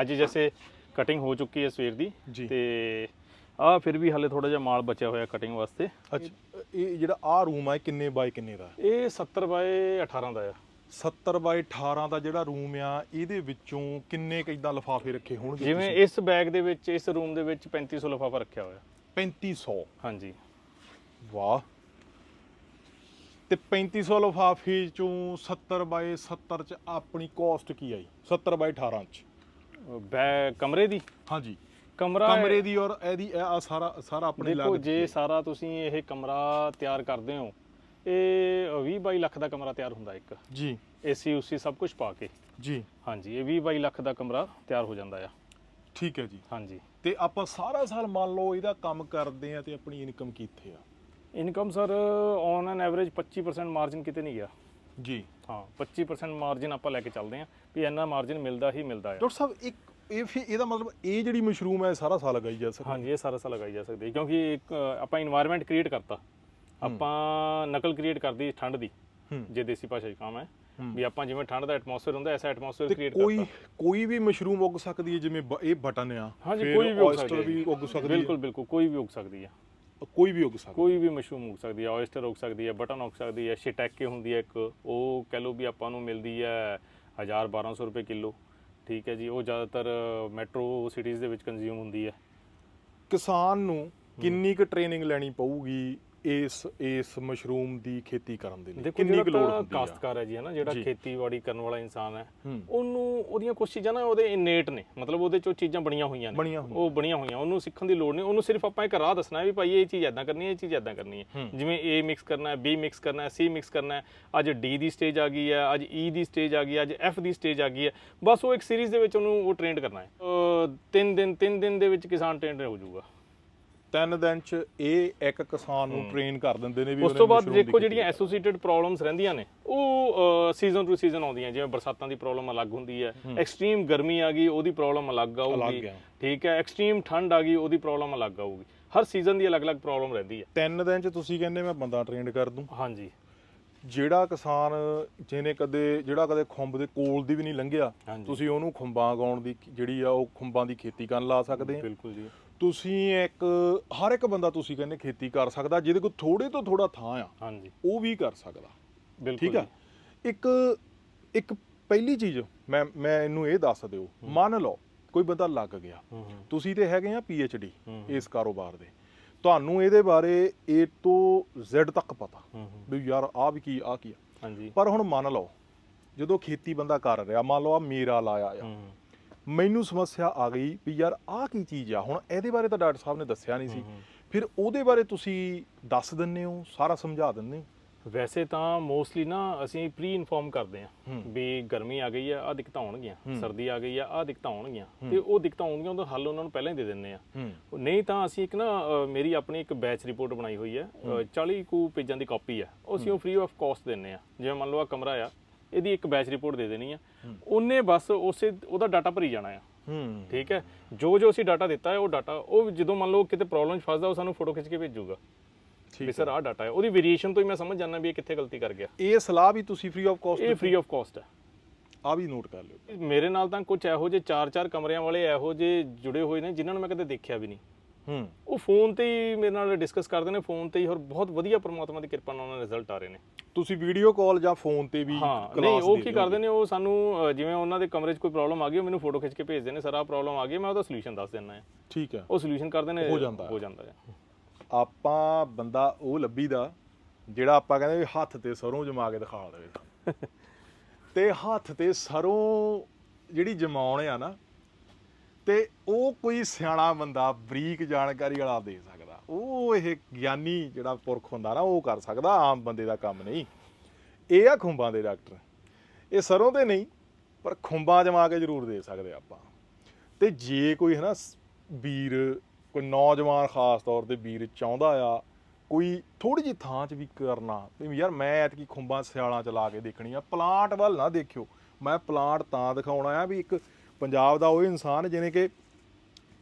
ਅੱਜ ਜੈਸੇ ਕਟਿੰਗ ਹੋ ਚੁੱਕੀ ਹੈ ਸਵੇਰ ਦੀ। ਤੇ ਆ ਫਿਰ ਵੀ ਹਲੇ ਥੋੜਾ ਜਿਹਾ ਮਾਲ ਬਚਿਆ ਹੋਇਆ ਕਟਿੰਗ ਵਾਸਤੇ। ਅੱਛਾ। ਇਹ ਜਿਹੜਾ ਆ ਰੂਮ ਆ ਇਹ ਕਿੰਨੇ ਬਾਈ ਕਿੰਨੇ ਦਾ? ਇਹ 70 ਬਾਏ 18 ਦਾ ਆ। 70 ਬਾਈ 18 ਦਾ ਜਿਹੜਾ ਰੂਮ ਆ ਇਹਦੇ ਵਿੱਚੋਂ ਕਿੰਨੇ ਕ ਇਦਾਂ ਲਿਫਾਫੇ ਰੱਖੇ ਹੋਣਗੇ ਜਿਵੇਂ ਇਸ ਬੈਗ ਦੇ ਵਿੱਚ ਇਸ ਰੂਮ ਦੇ ਵਿੱਚ 3500 ਲਿਫਾਫਾ ਰੱਖਿਆ ਹੋਇਆ। 3500 ਹਾਂਜੀ। ਵਾਹ। ਤੇ 3500 ਲਿਫਾਫੇ ਚੋਂ 70 ਬਾਈ 70 ਚ ਆਪਣੀ ਕਾਸਟ ਕੀ ਆਈ? 70 ਬਾਈ 18 ਚ। ਬੈਗ ਕਮਰੇ ਦੀ? ਹਾਂਜੀ। ਕਮਰਾ ਕਮਰੇ ਦੀ ਔਰ ਇਹਦੀ ਇਹ ਆ ਸਾਰਾ ਸਾਰਾ ਆਪਣੇ ਦੇਖੋ ਲਾਗਤ ਜੇ ਸਾਰਾ ਤੁਸੀਂ ਇਹ ਕਮਰਾ ਤਿਆਰ ਕਰਦੇ ਹੋ ਇਹ 20 22 ਲੱਖ ਦਾ ਕਮਰਾ ਤਿਆਰ ਹੁੰਦਾ ਇੱਕ। ਜੀ। ਏਸੀ ਉਸੀ ਸਭ ਕੁਝ ਪਾ ਕੇ। ਜੀ। ਹਾਂਜੀ ਇਹ 20 22 ਲੱਖ ਦਾ ਕਮਰਾ ਤਿਆਰ ਹੋ ਜਾਂਦਾ ਆ। ਠੀਕ ਹੈ ਜੀ। ਹਾਂਜੀ। ਤੇ ਆਪਾਂ ਸਾਰਾ ਸਾਲ ਮੰਨ ਲਓ ਇਹਦਾ ਕੰਮ ਕਰਦੇ ਆ ਤੇ ਆਪਣੀ ਇਨਕਮ ਕਿੱਥੇ ਆ? Income sir on an average 25% margin ਕਿਤੇ ਨਹੀਂ ਗਿਆ। ਜੀ। ਹਾਂ 25% ਮਾਰਜਿਨ ਆਪਾਂ ਲੈ ਕੇ ਚੱਲਦੇ ਆਂ ਵੀ ਇੰਨਾ ਮਾਰਜਿਨ ਮਿਲਦਾ ਹੀ ਮਿਲਦਾ ਆ। ਡਾਕਟਰ ਸਾਹਿਬ ਇੱਕ ਇਹ ਫਿਰ ਇਹਦਾ ਮਤਲਬ ਇਹ ਜਿਹੜੀ ਮਸ਼ਰੂਮ ਹੈ ਸਾਰਾ ਸਾਲ ਲਗਾਈ ਜਾ ਸਕਦੀ ਹਾਂਜੀ ਇਹ ਸਾਰਾ ਸਾਲ ਲਗਾਈ ਜਾ ਸਕਦੀ ਹੈ ਕਿਉਂਕਿ ਇੱਕ ਆਪਾਂ ਇਨਵਾਇਰਨਮੈਂਟ ਕ੍ਰੀਏਟ ਕਰਤਾ। ਆਪਾਂ ਨਕਲ ਕ੍ਰੀਏਟ ਕਰਦੀ ਠੰਡ ਦੀ। ਜੇ ਦੇਸੀ ਭਾਸ਼ਾ 'ਚ ਕੰਮ ਹੈ ਵੀ ਆਪਾਂ ਜਿਵੇਂ ਠੰਡ ਦਾ ਐਟਮੋਸਫੇਅਰ ਹੁੰਦਾ ਐਸਾ ਐਟਮੋਸਫੇਅਰ ਕ੍ਰੀਏਟ ਕੋਈ ਕਰਤਾ। ਕੋਈ ਵੀ ਮਸ਼ਰੂਮ ਉੱਗ ਸਕਦੀ ਹੈ ਜਿਵੇਂ ਇਹ ਬਟਨ ਆ ਹਾਂਜੀ ਕੋਈ ਵੀ ਉੱਗ ਸਕਦੀ ਹੈ। ਬਿਲਕੁਲ ਬਿਲਕੁਲ ਕੋਈ ਵੀ ਉੱਗ ਸਕਦੀ ਹੈ। ਕੋਈ ਵੀ ਉੱਗ ਸਕਦਾ ਕੋਈ ਵੀ ਮਸ਼ਰੂਮ ਉੱਗ ਸਕਦੀ ਹੈ oyster ਉੱਗ ਸਕਦੀ ਹੈ ਬਟਨ ਉੱਗ ਸਕਦੀ ਹੈ ਸ਼ਿਟੈਕੇ ਹੁੰਦੀ ਹੈ ਇੱਕ ਉਹ ਕਹਿ ਲਓ ਵੀ ਆਪਾਂ ਨੂੰ ਮਿਲਦੀ ਹੈ 1000 1200 ਰੁਪਏ ਕਿਲੋ। ਠੀਕ ਹੈ ਜੀ, ਉਹ ਜ਼ਿਆਦਾਤਰ ਮੈਟਰੋ ਸਿਟੀਜ਼ ਦੇ ਵਿੱਚ ਕੰਜ਼ਿਊਮ ਹੁੰਦੀ ਹੈ। ਕਿਸਾਨ ਨੂੰ ਕਿੰਨੀ ਕੁ ਟ੍ਰੇਨਿੰਗ ਲੈਣੀ ਪਊਗੀ? ਇਸ ਇਸ ਮਸ਼ਰੂਮ ਦੀ ਖੇਤੀ ਕਰਨ ਦੇ ਲਈ। ਕਿੰਨੀ ਕੁ ਲੋੜ ਹੁੰਦੀ ਆ? ਕਾਸ਼ਤਕਾਰ ਹੈ ਜੀ ਹੈ ਨਾ ਜਿਹੜਾ। ਖੇਤੀਬਾੜੀ ਕਰਨ ਵਾਲਾ ਇਨਸਾਨ ਹੈ। ਉਹਨੂੰ ਉਹਦੀਆਂ ਕੁਝ ਚੀਜ਼ਾਂ ਨਾ ਉਹਦੇ ਇਨੇਟ ਨੇ ਮਤਲਬ ਉਹਦੇ ਚੋਂ ਚੀਜ਼ਾਂ ਬਣੀਆਂ ਹੋਈਆਂ ਨੇ। ਉਹ ਬਣੀਆਂ ਹੋਈਆਂ ਉਹਨੂੰ ਸਿੱਖਣ ਦੀ ਲੋੜ ਨਹੀਂ ਉਹਨੂੰ ਸਿਰਫ ਆਪਾਂ ਇੱਕ ਰਾਹ ਦੱਸਣਾ ਹੈ ਵੀ ਭਾਈ ਇਹ ਚੀਜ਼ ਐਦਾਂ ਕਰਨੀ ਹੈ ਇਹ ਚੀਜ਼ ਐਦਾਂ ਕਰਨੀ ਹੈ। ਜਿਵੇਂ A ਮਿਕਸ ਕਰਨਾ ਹੈ B ਮਿਕਸ ਕਰਨਾ ਹੈ C ਮਿਕਸ ਕਰਨਾ ਹੈ ਅੱਜ D ਦੀ ਸਟੇਜ ਆ ਗਈ ਹੈ ਅੱਜ E ਦੀ ਸਟੇਜ ਆ ਗਈ ਹੈ ਅੱਜ F ਦੀ ਸਟੇਜ ਆ ਗਈ ਹੈ। ਬਸ ਉਹ ਇੱਕ ਸੀਰੀਜ਼ ਦੇ ਵਿੱਚ ਉਹਨੂੰ ਉਹ ਟ੍ਰੇਨਡ ਕਰਨਾ ਹੈ। ਤਿੰਨ ਦਿਨ ਤਿੰਨ ਦਿਨ ਦੇ ਵਿੱਚ ਕਿਸਾਨ ਟ੍ਰੇਨਡ ਹੋ ਜਾਊਗਾ। ਤਿੰਨ ਦਿਨ ਚ ਇਹ ਇੱਕ ਕਿਸਾਨ ਨੂੰ ਟ੍ਰੇਨ ਕਰ ਦਿੰਦੇ ਨੇ ਵੀ ਉਸ ਤੋਂ ਬਾਅਦ ਦੇਖੋ ਜਿਹੜੀਆਂ ਐਸੋਸੀਏਟਡ ਪ੍ਰੋਬਲਮਸ ਰਹਿੰਦੀਆਂ ਨੇ ਉਹ ਸੀਜ਼ਨ ਟੂ ਸੀਜ਼ਨ ਆਉਂਦੀਆਂ ਜਿਵੇਂ ਬਰਸਾਤਾਂ ਦੀ ਪ੍ਰੋਬਲਮ ਅਲੱਗ ਹੁੰਦੀ ਹੈ ਐਕਸਟ੍ਰੀਮ ਗਰਮੀ ਆ ਗਈ ਉਹਦੀ ਪ੍ਰੋਬਲਮ ਅਲੱਗ ਆਊਗੀ। ਠੀਕ ਹੈ ਐਕਸਟ੍ਰੀਮ ਠੰਡ ਆ ਗਈ ਉਹਦੀ ਪ੍ਰੋਬਲਮ ਅਲੱਗ ਆਊਗੀ। ਹਰ ਸੀਜ਼ਨ ਦੀ ਅਲੱਗ-ਅਲੱਗ ਪ੍ਰੋਬਲਮ ਰਹਿੰਦੀ ਹੈ। ਤਿੰਨ ਦਿਨ ਚ ਤੁਸੀਂ ਕਹਿੰਦੇ ਮੈਂ ਬੰਦਾ ਟ੍ਰੇਨਡ ਕਰ ਦੂੰ। ਹਾਂਜੀ। ਜਿਹੜਾ ਕਿਸਾਨ ਜਿਹਨੇ ਕਦੇ ਜਿਹੜਾ ਕਦੇ ਖੁੰਬ ਦੇ ਕੋਲ ਦੀ ਵੀ ਨਹੀਂ ਲੰਘਿਆ। ਤੁਸੀਂ ਉਹਨੂੰ ਖੁੰਬਾਂ ਗਾਉਣ ਦੀ ਜਿਹੜੀ ਆ ਉਹ ਖੁੰਬਾਂ ਦੀ ਖੇਤੀ ਕਰਨ ਲਾ ਸਕਦੇ ਆ। ਬਿਲਕੁਲ ਜੀ। ਤੁਸੀਂ ਇੱਕ ਹਰ ਇੱਕ ਬੰਦਾ ਤੁਸੀਂ ਕਹਿੰਦੇ ਖੇਤੀ ਕਰ ਸਕਦਾ ਜਿਹਦੇ ਕੋਲ ਥੋੜੇ ਤੋਂ ਥੋੜਾ ਥਾਂ ਆ ਹਾਂਜੀ। ਉਹ ਵੀ ਕਰ ਸਕਦਾ। ਬਿਲਕੁਲ ਠੀਕ ਆ? ਇੱਕ ਇੱਕ ਪਹਿਲੀ ਚੀਜ਼ ਮੈਂ ਮੈਂ ਇਹਨੂੰ ਇਹ ਦੱਸ ਦਿਓ ਮੰਨ ਲਓ ਕੋਈ ਬੰਦਾ ਲੱਗ ਗਿਆ। ਤੁਸੀਂ ਤੇ ਹੈਗੇ ਆ ਡੀ ਇਸ ਕਾਰੋਬਾਰ ਦੇ। ਤੁਹਾਨੂੰ ਇਹਦੇ ਬਾਰੇ A ਤੋਂ Z ਤੱਕ ਪਤਾ ਵੀ ਯਾਰ ਆ ਵੀ ਕੀ ਆ ਕੀ ਆ। ਹਾਂਜੀ। ਪਰ ਹੁਣ ਮੰਨ ਲਓ ਜਦੋਂ ਖੇਤੀ ਬੰਦਾ ਕਰ ਰਿਹਾ ਮੰਨ ਲਓ ਆ ਮੇਰਾ ਲਾਇਆ ਆ। ਮੈਨੂੰ ਸਮੱਸਿਆ ਆ ਗਈ ਵੀ ਯਾਰ ਆਹ ਕੀ ਚੀਜ਼ ਆ? ਹੁਣ ਇਹਦੇ ਬਾਰੇ ਤਾਂ ਡਾਕਟਰ ਸਾਹਿਬ ਨੇ ਦੱਸਿਆ ਨਹੀਂ ਸੀ। ਫਿਰ ਉਹਦੇ ਬਾਰੇ ਤੁਸੀਂ ਦੱਸ ਦਿੰਦੇ ਹੋ ਸਾਰਾ ਸਮਝਾ ਦਿੰਦੇ ਹੋ? ਵੈਸੇ ਤਾਂ ਮੋਸਟਲੀ ਨਾ ਅਸੀਂ ਪ੍ਰੀ ਇਨਫੋਰਮ ਕਰਦੇ ਹਾਂ ਵੀ ਗਰਮੀ ਆ ਗਈ ਆ ਆ ਦਿੱਕਤਾਂ ਆਉਣਗੀਆਂ। ਸਰਦੀ ਆ ਗਈ ਆ ਆ ਦਿੱਕਤਾਂ ਆਉਣਗੀਆਂ। ਤੇ ਉਹ ਦਿੱਕਤਾਂ ਆਉਣਗੀਆਂ ਉਹਦਾ ਹੱਲ ਉਹਨਾਂ ਨੂੰ ਪਹਿਲਾਂ ਹੀ ਦੇ ਦਿੰਨੇ ਆ ਨਹੀਂ ਤਾਂ ਅਸੀਂ ਇੱਕ ਨਾ ਮੇਰੀ ਆਪਣੀ ਇੱਕ ਬੈਚ ਰਿਪੋਰਟ ਬਣਾਈ ਹੋਈ ਹੈ। ਅ, 40 ਕੁ ਪੇਜਾਂ ਦੀ ਕਾਪੀ ਉਹ ਅਸੀਂ ਉਹ ਫ੍ਰੀ ਆਫ ਕਾਸਟ ਦਿੰਨੇ ਆ ਜਿਵੇਂ ਮੰਨ ਲਓ ਆ ਕਮਰਾ ਆ ਇਹਦੀ ਇੱਕ ਬੈਚ ਰਿਪੋਰਟ ਦੇ ਦੇਣੀ ਆ। ਉਹਨੇ ਬਸ ਉਸੇ ਉਹਦਾ ਡਾਟਾ ਭਰੀ ਜਾਣਾ ਆ। ਹੂੰ। ਠੀਕ ਹੈ? ਜੋ ਜੋ ਅਸੀਂ ਡਾਟਾ ਦਿੱਤਾ ਹੈ ਉਹ ਡਾਟਾ ਉਹ ਜਦੋਂ ਮੰਨ ਲਓ ਕਿਤੇ ਪ੍ਰੋਬਲਮ ਚ ਫਸਦਾ ਉਹ ਸਾਨੂੰ ਫੋਟੋ ਖਿੱਚ ਕੇ ਭੇਜੂਗਾ। ਵੀ ਸਰ ਆਹ ਡਾਟਾ ਹੈ। ਉਹਦੀ ਵੇਰੀਏਸ਼ਨ ਤੋਂ ਹੀ ਮੈਂ ਸਮਝ ਜਾਂਦਾ ਵੀ ਇਹ ਕਿੱਥੇ ਗਲਤੀ ਕਰ ਗਿਆ। ਇਹ ਸਲਾਹ ਵੀ ਤੁਸੀਂ ਫ੍ਰੀ ਆਫ ਇਹ ਕਾਸਟ ਫ੍ਰੀ ਆਫ ਕਾਸਟ ਹੈ। ਆ ਵੀ ਨੋਟ ਕਰ ਲਿਓ। ਮੇਰੇ ਨਾਲ ਤਾਂ ਕੁਝ ਇਹੋ ਜਿਹੇ ਚਾਰ ਚਾਰ ਕਮਰਿਆਂ ਵਾਲੇ ਇਹੋ ਜਿਹੇ ਜੁੜੇ ਹੋਏ ਨੇ ਜਿਨ੍ਹਾਂ ਨੂੰ ਮੈਂ ਕਦੇ ਦੇਖਿਆ ਵੀ ਨਹੀਂ। ਹੂੰ। ਉਹ ਫੋਨ ਤੇ ਹੀ ਮੇਰੇ ਨਾਲ ਡਿਸਕਸ ਕਰਦੇ ਨੇ ਫੋਨ ਤੇ ਹੀ ਔਰ ਬਹੁਤ ਵਧੀਆ ਪਰਮਾਤਮਾ ਦੀ ਕਿਰਪਾ ਨਾਲ ਉਹਨਾਂ ਦੇ ਰਿਜ਼ਲਟ ਆ ਰਹੇ ਨੇ। ਤੁਸੀਂ ਵੀਡੀਓ ਕਾਲ ਜਾਂ ਫੋਨ ਤੇ ਵੀ ਹਾਂ ਨਹੀਂ ਉਹ ਕੀ। ਕਰਦੇ ਨੇ ਉਹ ਸਾਨੂੰ ਜਿਵੇਂ ਉਹਨਾਂ ਦੇ ਕਮਰੇ 'ਚ ਕੋਈ ਪ੍ਰੋਬਲਮ ਆ ਗਈ ਉਹ ਮੈਨੂੰ ਫੋਟੋ ਖਿੱਚ ਕੇ ਭੇਜਦੇ ਨੇ ਸਰ ਪ੍ਰੋਬਲਮ ਆ ਗਈ ਮੈਂ ਉਹਦਾ ਸੋਲੂਸ਼ਨ ਦੱਸ ਦਿੰਦਾ ਹਾਂ। ਠੀਕ ਹੈ। ਉਹ ਸੋਲੂਸ਼ਨ ਕਰਦੇ ਨੇ ਹੋ ਜਾਂਦਾ ਹੈ। ਹੋ ਜਾਂਦਾ ਹੈ। ਆਪਾਂ ਬੰਦਾ ਉਹ ਲੱਭੀਦਾ ਜਿਹੜਾ ਆਪਾਂ ਕਹਿੰਦੇ ਵੀ ਹੱਥ ਤੇ ਸਰੋਂ ਜਮਾ ਕੇ ਦਿਖਾ ਦੇਵੇ। ਤੇ ਹੱਥ ਤੇ ਸਰੋਂ ਜਿਹੜੀ ਜਮਾਉਣ ਆ ਨਾ ਤੇ ਉਹ ਕੋਈ ਸਿਆਣਾ ਬੰਦਾ ਬਰੀਕ ਜਾਣਕਾਰੀ ਵਾਲਾ ਦੇ ਸਕਦਾ। ਉਹ ਇਹ ਗਿਆਨੀ ਜਿਹੜਾ ਪੁਰਖ ਹੁੰਦਾ ਨਾ, ਉਹ ਕਰ ਸਕਦਾ, ਆਮ ਬੰਦੇ ਦਾ ਕੰਮ ਨਹੀਂ। ਇਹ ਆ ਖੁੰਬਾਂ ਦੇ ਡਾਕਟਰ। ਇਹ ਸਰੋਂ ਤੇ ਨਹੀਂ, ਪਰ ਖੁੰਬਾਂ ਜਮਾ ਕੇ ਜ਼ਰੂਰ ਦੇ ਸਕਦੇ ਆਪਾਂ। ਤੇ ਜੇ ਕੋਈ ਹੈ ਨਾ ਵੀਰ, ਕੋਈ ਨੌਜਵਾਨ ਖਾਸ ਤੌਰ ਤੇ ਵੀਰ ਚਾਹੁੰਦਾ ਆ, ਕੋਈ ਥੋੜੀ ਜਿਹੀ ਥਾਂ 'ਚ ਵੀ ਕਰਨਾ, ਵੀ ਯਾਰ ਮੈਂ ਐਤਕੀ ਖੁੰਬਾਂ ਸਿਆਲਾਂ ਚ ਲਾ ਕੇ ਦੇਖਣੀ ਆ ਪਲਾਂਟ ਵੱਲ ਨਾ ਦੇਖਿਓ। ਮੈਂ ਪਲਾਂਟ ਤਾਂ ਦਿਖਾਉਣਾ ਆ ਵੀ ਇੱਕ ਪੰਜਾਬ ਦਾ ਉਹ ਇਨਸਾਨ ਜਿਹਨੇ ਕਿ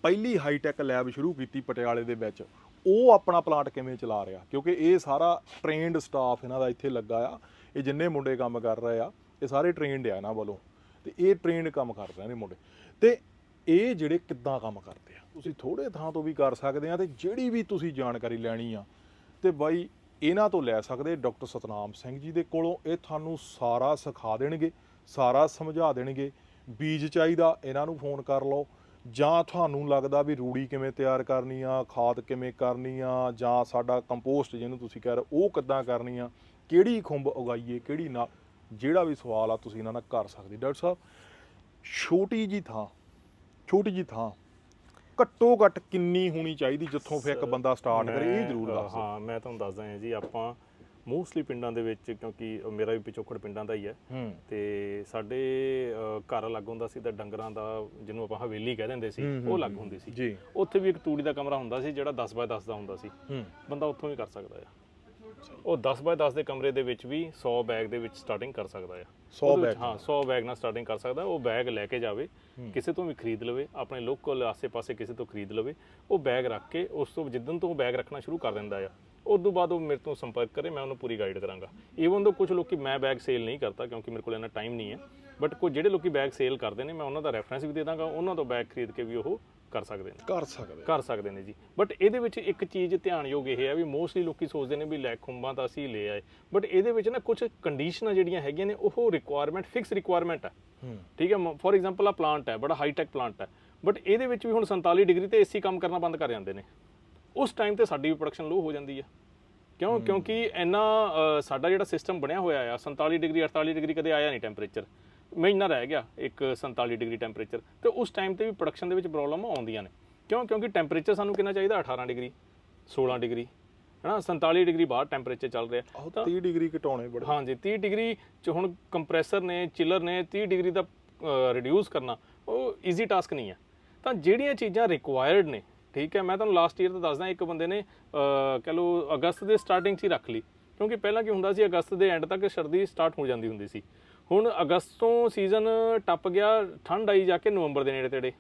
ਪਹਿਲੀ ਹਾਈਟੈਕ ਲੈਬ ਸ਼ੁਰੂ ਕੀਤੀ ਪਟਿਆਲੇ ਦੇ ਵਿੱਚ, ਉਹ ਆਪਣਾ ਪਲਾਂਟ ਕਿਵੇਂ ਚਲਾ ਰਿਹਾ? ਕਿਉਂਕਿ ਇਹ ਸਾਰਾ ਟ੍ਰੇਨਡ ਸਟਾਫ ਇਹਨਾਂ ਦਾ ਇੱਥੇ ਲੱਗਾ ਆ, ਇਹ ਜਿੰਨੇ ਮੁੰਡੇ ਕੰਮ ਕਰ ਰਹੇ ਆ, ਇਹ ਸਾਰੇ ਟ੍ਰੇਨਡ ਆ ਇਹਨਾਂ ਵੱਲੋਂ। ਤੇ ਇਹ ਟ੍ਰੇਨਡ ਕੰਮ ਕਰ ਰਹੇ ਨੇ ਮੁੰਡੇ। ਤੇ ਇਹ ਜਿਹੜੇ ਕਿੱਦਾਂ ਕੰਮ ਕਰਦੇ ਆ? ਤੁਸੀਂ ਥੋੜੇ ਥਾਂ ਤੋਂ ਵੀ ਕਰ ਸਕਦੇ ਆ ਤੇ ਜਿਹੜੀ ਵੀ ਤੁਸੀਂ ਜਾਣਕਾਰੀ ਲੈਣੀ ਆ, ਤੇ ਬਾਈ ਇਹਨਾਂ ਤੋਂ ਲੈ ਸਕਦੇ ਡਾਕਟਰ ਸਤਨਾਮ ਸਿੰਘ ਜੀ ਦੇ ਕੋਲੋਂ। ਇਹ ਤੁਹਾਨੂੰ ਸਾਰਾ ਸਿਖਾ ਦੇਣਗੇ, ਸਾਰਾ ਸਮਝਾ ਦੇਣਗੇ। ਬੀਜ ਚਾਹੀਦਾ ਇਹਨਾਂ ਨੂੰ ਫੋਨ ਕਰ ਲਓ। ਜਾਂ ਤੁਹਾਨੂੰ ਲੱਗਦਾ ਵੀ ਰੂੜੀ ਕਿਵੇਂ ਤਿਆਰ ਕਰਨੀ ਆ ਖਾਦ ਕਿਵੇਂ ਕਰਨੀ ਆ ਜਾਂ ਸਾਡਾ ਕੰਪੋਸਟ ਜਿਹਨੂੰ ਤੁਸੀਂ ਕਹਿ ਰਹੇ ਉਹ ਕਿੱਦਾਂ ਕਰਨੀ ਆ ਕਿਹੜੀ ਖੁੰਬ ਉਗਾਈਏ ਕਿਹੜੀ ਨਾ ਜਿਹੜਾ ਵੀ ਸਵਾਲ ਆ ਤੁਸੀਂ ਇਹਨਾਂ ਨਾਲ ਕਰ ਸਕਦੇ। ਡਾਕਟਰ ਸਾਹਿਬ ਛੋਟੀ ਜੀ ਥਾਂ ਛੋਟੀ ਜੀ ਥਾਂ ਘੱਟੋ ਘੱਟ ਕਿੰਨੀ ਹੋਣੀ ਚਾਹੀਦੀ ਜਿੱਥੋਂ ਫਿਰ ਇੱਕ ਬੰਦਾ ਸਟਾਰਟ ਕਰੇ ਇਹ ਜ਼ਰੂਰ ਦੱਸ ਹਾਂ ਮੈਂ ਤੁਹਾਨੂੰ ਦੱਸਦਾ ਹਾਂ ਜੀ ਆਪਾਂ ਮੋਸਟਲੀ ਪਿੰਡਾਂ ਦੇ ਵਿੱਚ ਕਿਉਂਕਿ ਮੇਰਾ ਵੀ ਪਿਛੋਕੜ ਪਿੰਡਾਂ ਦਾ ਹੀ ਹੈ। ਹੂੰ। ਤੇ ਸਾਡੇ ਅ, ਘਰ ਅਲੱਗ ਹੁੰਦਾ ਸੀ ਤੇ ਡੰਗਰਾਂ ਦਾ ਜਿਹਨੂੰ ਆਪਾਂ ਹਵੇਲੀ ਕਹਿ ਦਿੰਦੇ ਸੀ ਉਹ ਅਲੱਗ ਹੁੰਦੀ ਸੀ। ਜੀ। ਉੱਥੇ ਵੀ ਇੱਕ ਤੂੜੀ ਦਾ ਕਮਰਾ ਹੁੰਦਾ ਸੀ ਜਿਹੜਾ 10 ਬਾਏ 10 ਦਾ ਹੁੰਦਾ ਸੀ। ਹੂੰ। ਬੰਦਾ ਉੱਥੋਂ ਵੀ ਕਰ ਸਕਦਾ ਆ। ਉਹ 10 ਬਾਏ 10 ਦੇ ਕਮਰੇ ਦੇ ਵਿੱਚ ਵੀ 100 ਬੈਗ ਦੇ ਵਿੱਚ ਸਟਾਰਟਿੰਗ ਕਰ ਸਕਦਾ ਆ। 100 ਉਹਦੇ ਵਿੱਚ- ਬੈਗ। ਹਾਂ 100 ਬੈਗ ਨਾਲ ਸਟਾਰਟਿੰਗ ਕਰ ਸਕਦਾ ਉਹ ਬੈਗ ਲੈ ਕੇ ਜਾਵੇ ਕਿਸੇ ਤੋਂ ਵੀ ਖਰੀਦ ਲਵੇ ਆਪਣੇ ਲੋਕਲ ਆਸੇ-ਪਾਸੇ ਕਿਸੇ ਤੋਂ ਖਰੀਦ ਲਵੇ ਉਹ ਬੈਗ ਰੱਖ ਕੇ ਉਸ ਤੋਂ ਜਿੱਦਨ ਤੋਂ ਉਹ ਬੈਗ ਰੱਖਣਾ ਸ਼ੁਰੂ ਕਰ ਦਿੰਦਾ ਆ। ਉਸ ਤੋਂ ਬਾਅਦ ਉਹ ਮੇਰੇ ਤੋਂ ਸੰਪਰਕ ਕਰੇ ਮੈਂ ਉਹਨੂੰ ਪੂਰੀ ਗਾਈਡ ਕਰਾਂਗਾ। ਈਵਨ ਦੋ ਕੁਝ ਲੋਕੀ ਮੈਂ ਬੈਗ ਸੇਲ ਨਹੀਂ ਕਰਤਾ ਕਿਉਂਕਿ ਮੇਰੇ ਕੋਲ ਇੰਨਾ ਟਾਈਮ ਨਹੀਂ ਹੈ ਬਟ ਕੋਈ ਜਿਹੜੇ ਲੋਕੀ ਬੈਗ ਸੇਲ ਕਰਦੇ ਨੇ ਮੈਂ ਉਹਨਾਂ ਦਾ ਰੈਫਰੈਂਸ ਵੀ ਦੇ ਦਾਂਗਾ ਉਹਨਾਂ ਤੋਂ ਬੈਗ ਖਰੀਦ ਕੇ ਵੀ ਉਹ ਕਰ ਸਕਦੇ ਨੇ। ਕਰ ਸਕਦੇ ਕਰ ਸਕਦੇ ਨੇ ਜੀ। ਬਟ ਇਹਦੇ ਵਿੱਚ ਇੱਕ ਚੀਜ਼ ਧਿਆਨਯੋਗ ਇਹ ਹੈ ਵੀ ਮੋਸਟਲੀ ਲੋਕੀ ਸੋਚਦੇ ਨੇ ਵੀ ਲੈ ਖੁੰਬਾਂ ਤਾਂ ਅਸੀਂ ਲੈ ਆਏ ਬਟ ਇਹਦੇ ਵਿੱਚ ਨਾ ਕੁਝ ਕੰਡੀਸ਼ਨਾਂ ਜਿਹੜੀਆਂ ਹੈਗੀਆਂ ਨੇ ਉਹ ਰਿਕੁਆਇਰਮੈਂਟ ਫਿਕਸ ਰਿਕੁਆਇਰਮੈਂਟ ਹੂੰ। ਠੀਕ ਹੈ ਫੋਰ ਐਗਜ਼ਾਮਪਲ ਆ ਪਲਾਂਟ ਹੈ ਬੜਾ ਹਾਈ ਟੈਕ ਪਲਾਂਟ ਹੈ ਬਟ ਇਹਦੇ ਵਿੱਚ ਵੀ ਹੁਣ 47 ਡਿਗਰੀ ਤੇ ਏਸੀ ਕੰਮ ਕਰਨਾ ਬੰਦ ਕਰ ਜਾਂਦੇ ਨੇ। ਉਸ ਟਾਈਮ ਤੇ ਸਾਡੀ ਵੀ ਪ੍ਰੋਡਕਸ਼ਨ ਲੋ ਹੋ ਜਾਂਦੀ ਹੈ ਕਿਉਂ? ਕਿਉਂਕਿ ਇੰਨਾ ਸਾਡਾ ਜਿਹੜਾ ਸਿਸਟਮ ਬਣਿਆ ਹੋਇਆ ਆ 47 ਡਿਗਰੀ 48 ਡਿਗਰੀ ਕਦੇ ਆਇਆ ਨਹੀਂ ਟੈਂਪਰੇਚਰ ਮਹੀਨਾ ਰਹਿ ਗਿਆ ਇੱਕ 47 ਡਿਗਰੀ ਟੈਂਪਰੇਚਰ ਤੇ ਉਸ ਟਾਈਮ ਤੇ ਵੀ ਪ੍ਰੋਡਕਸ਼ਨ ਦੇ ਵਿੱਚ ਪ੍ਰੋਬਲਮ ਆਉਂਦੀਆਂ ਨੇ। ਕਿਉਂ? ਕਿਉਂਕਿ ਟੈਂਪਰੇਚਰ ਸਾਨੂੰ ਕਿੰਨਾ ਚਾਹੀਦਾ? 18 ਡਿਗਰੀ 16 ਡਿਗਰੀ ਹਨਾ? 47 ਡਿਗਰੀ ਬਾਹਰ ਟੈਂਪਰੇਚਰ ਚੱਲ ਰਿਹਾ। ਉਹ 30 ਡਿਗਰੀ ਘਟਾਉਣੇ ਬੜੇ। ਹਾਂਜੀ 30 ਡਿਗਰੀ ਚ ਹੁਣ ਕੰਪਰੈਸਰ ਨੇ ਚਿਲਰ ਨੇ 30 ਡਿਗਰੀ ਦਾ ਰਿਡਿਊਸ ਕਰਨਾ ਉਹ ਈਜ਼ੀ ਟਾਸਕ ਨਹੀਂ ਹੈ ਤਾਂ ਜਿਹੜੀਆਂ ਚੀਜ਼ਾਂ ਰਿਕੁਆਇਰਡ ਨੇ ਠੀਕ ਹੈ ਮੈਂ ਤੁਹਾਨੂੰ ਲਾਸਟ ਈਅਰ ਤਾਂ ਦੱਸਦਾ ਇੱਕ ਬੰਦੇ ਨੇ ਕਹਿ ਲਓ ਅਗਸਤ ਦੇ ਸਟਾਰਟਿੰਗ 'ਚ ਹੀ ਰੱਖ ਲਈ। ਕਿਉਂਕਿ ਪਹਿਲਾਂ ਕੀ ਹੁੰਦਾ ਸੀ ਅਗਸਤ ਦੇ ਐਂਡ ਤੱਕ ਸਰਦੀ ਸਟਾਰਟ ਹੋ ਜਾਂਦੀ ਹੁੰਦੀ ਸੀ। ਹੁਣ ਅਗਸਤ ਤੋਂ ਸੀਜ਼ਨ ਟੱਪ ਗਿਆ ਠੰਡ ਆਈ ਜਾ ਕੇ ਨਵੰਬਰ ਦੇ ਨੇੜੇ ਤੇੜੇ।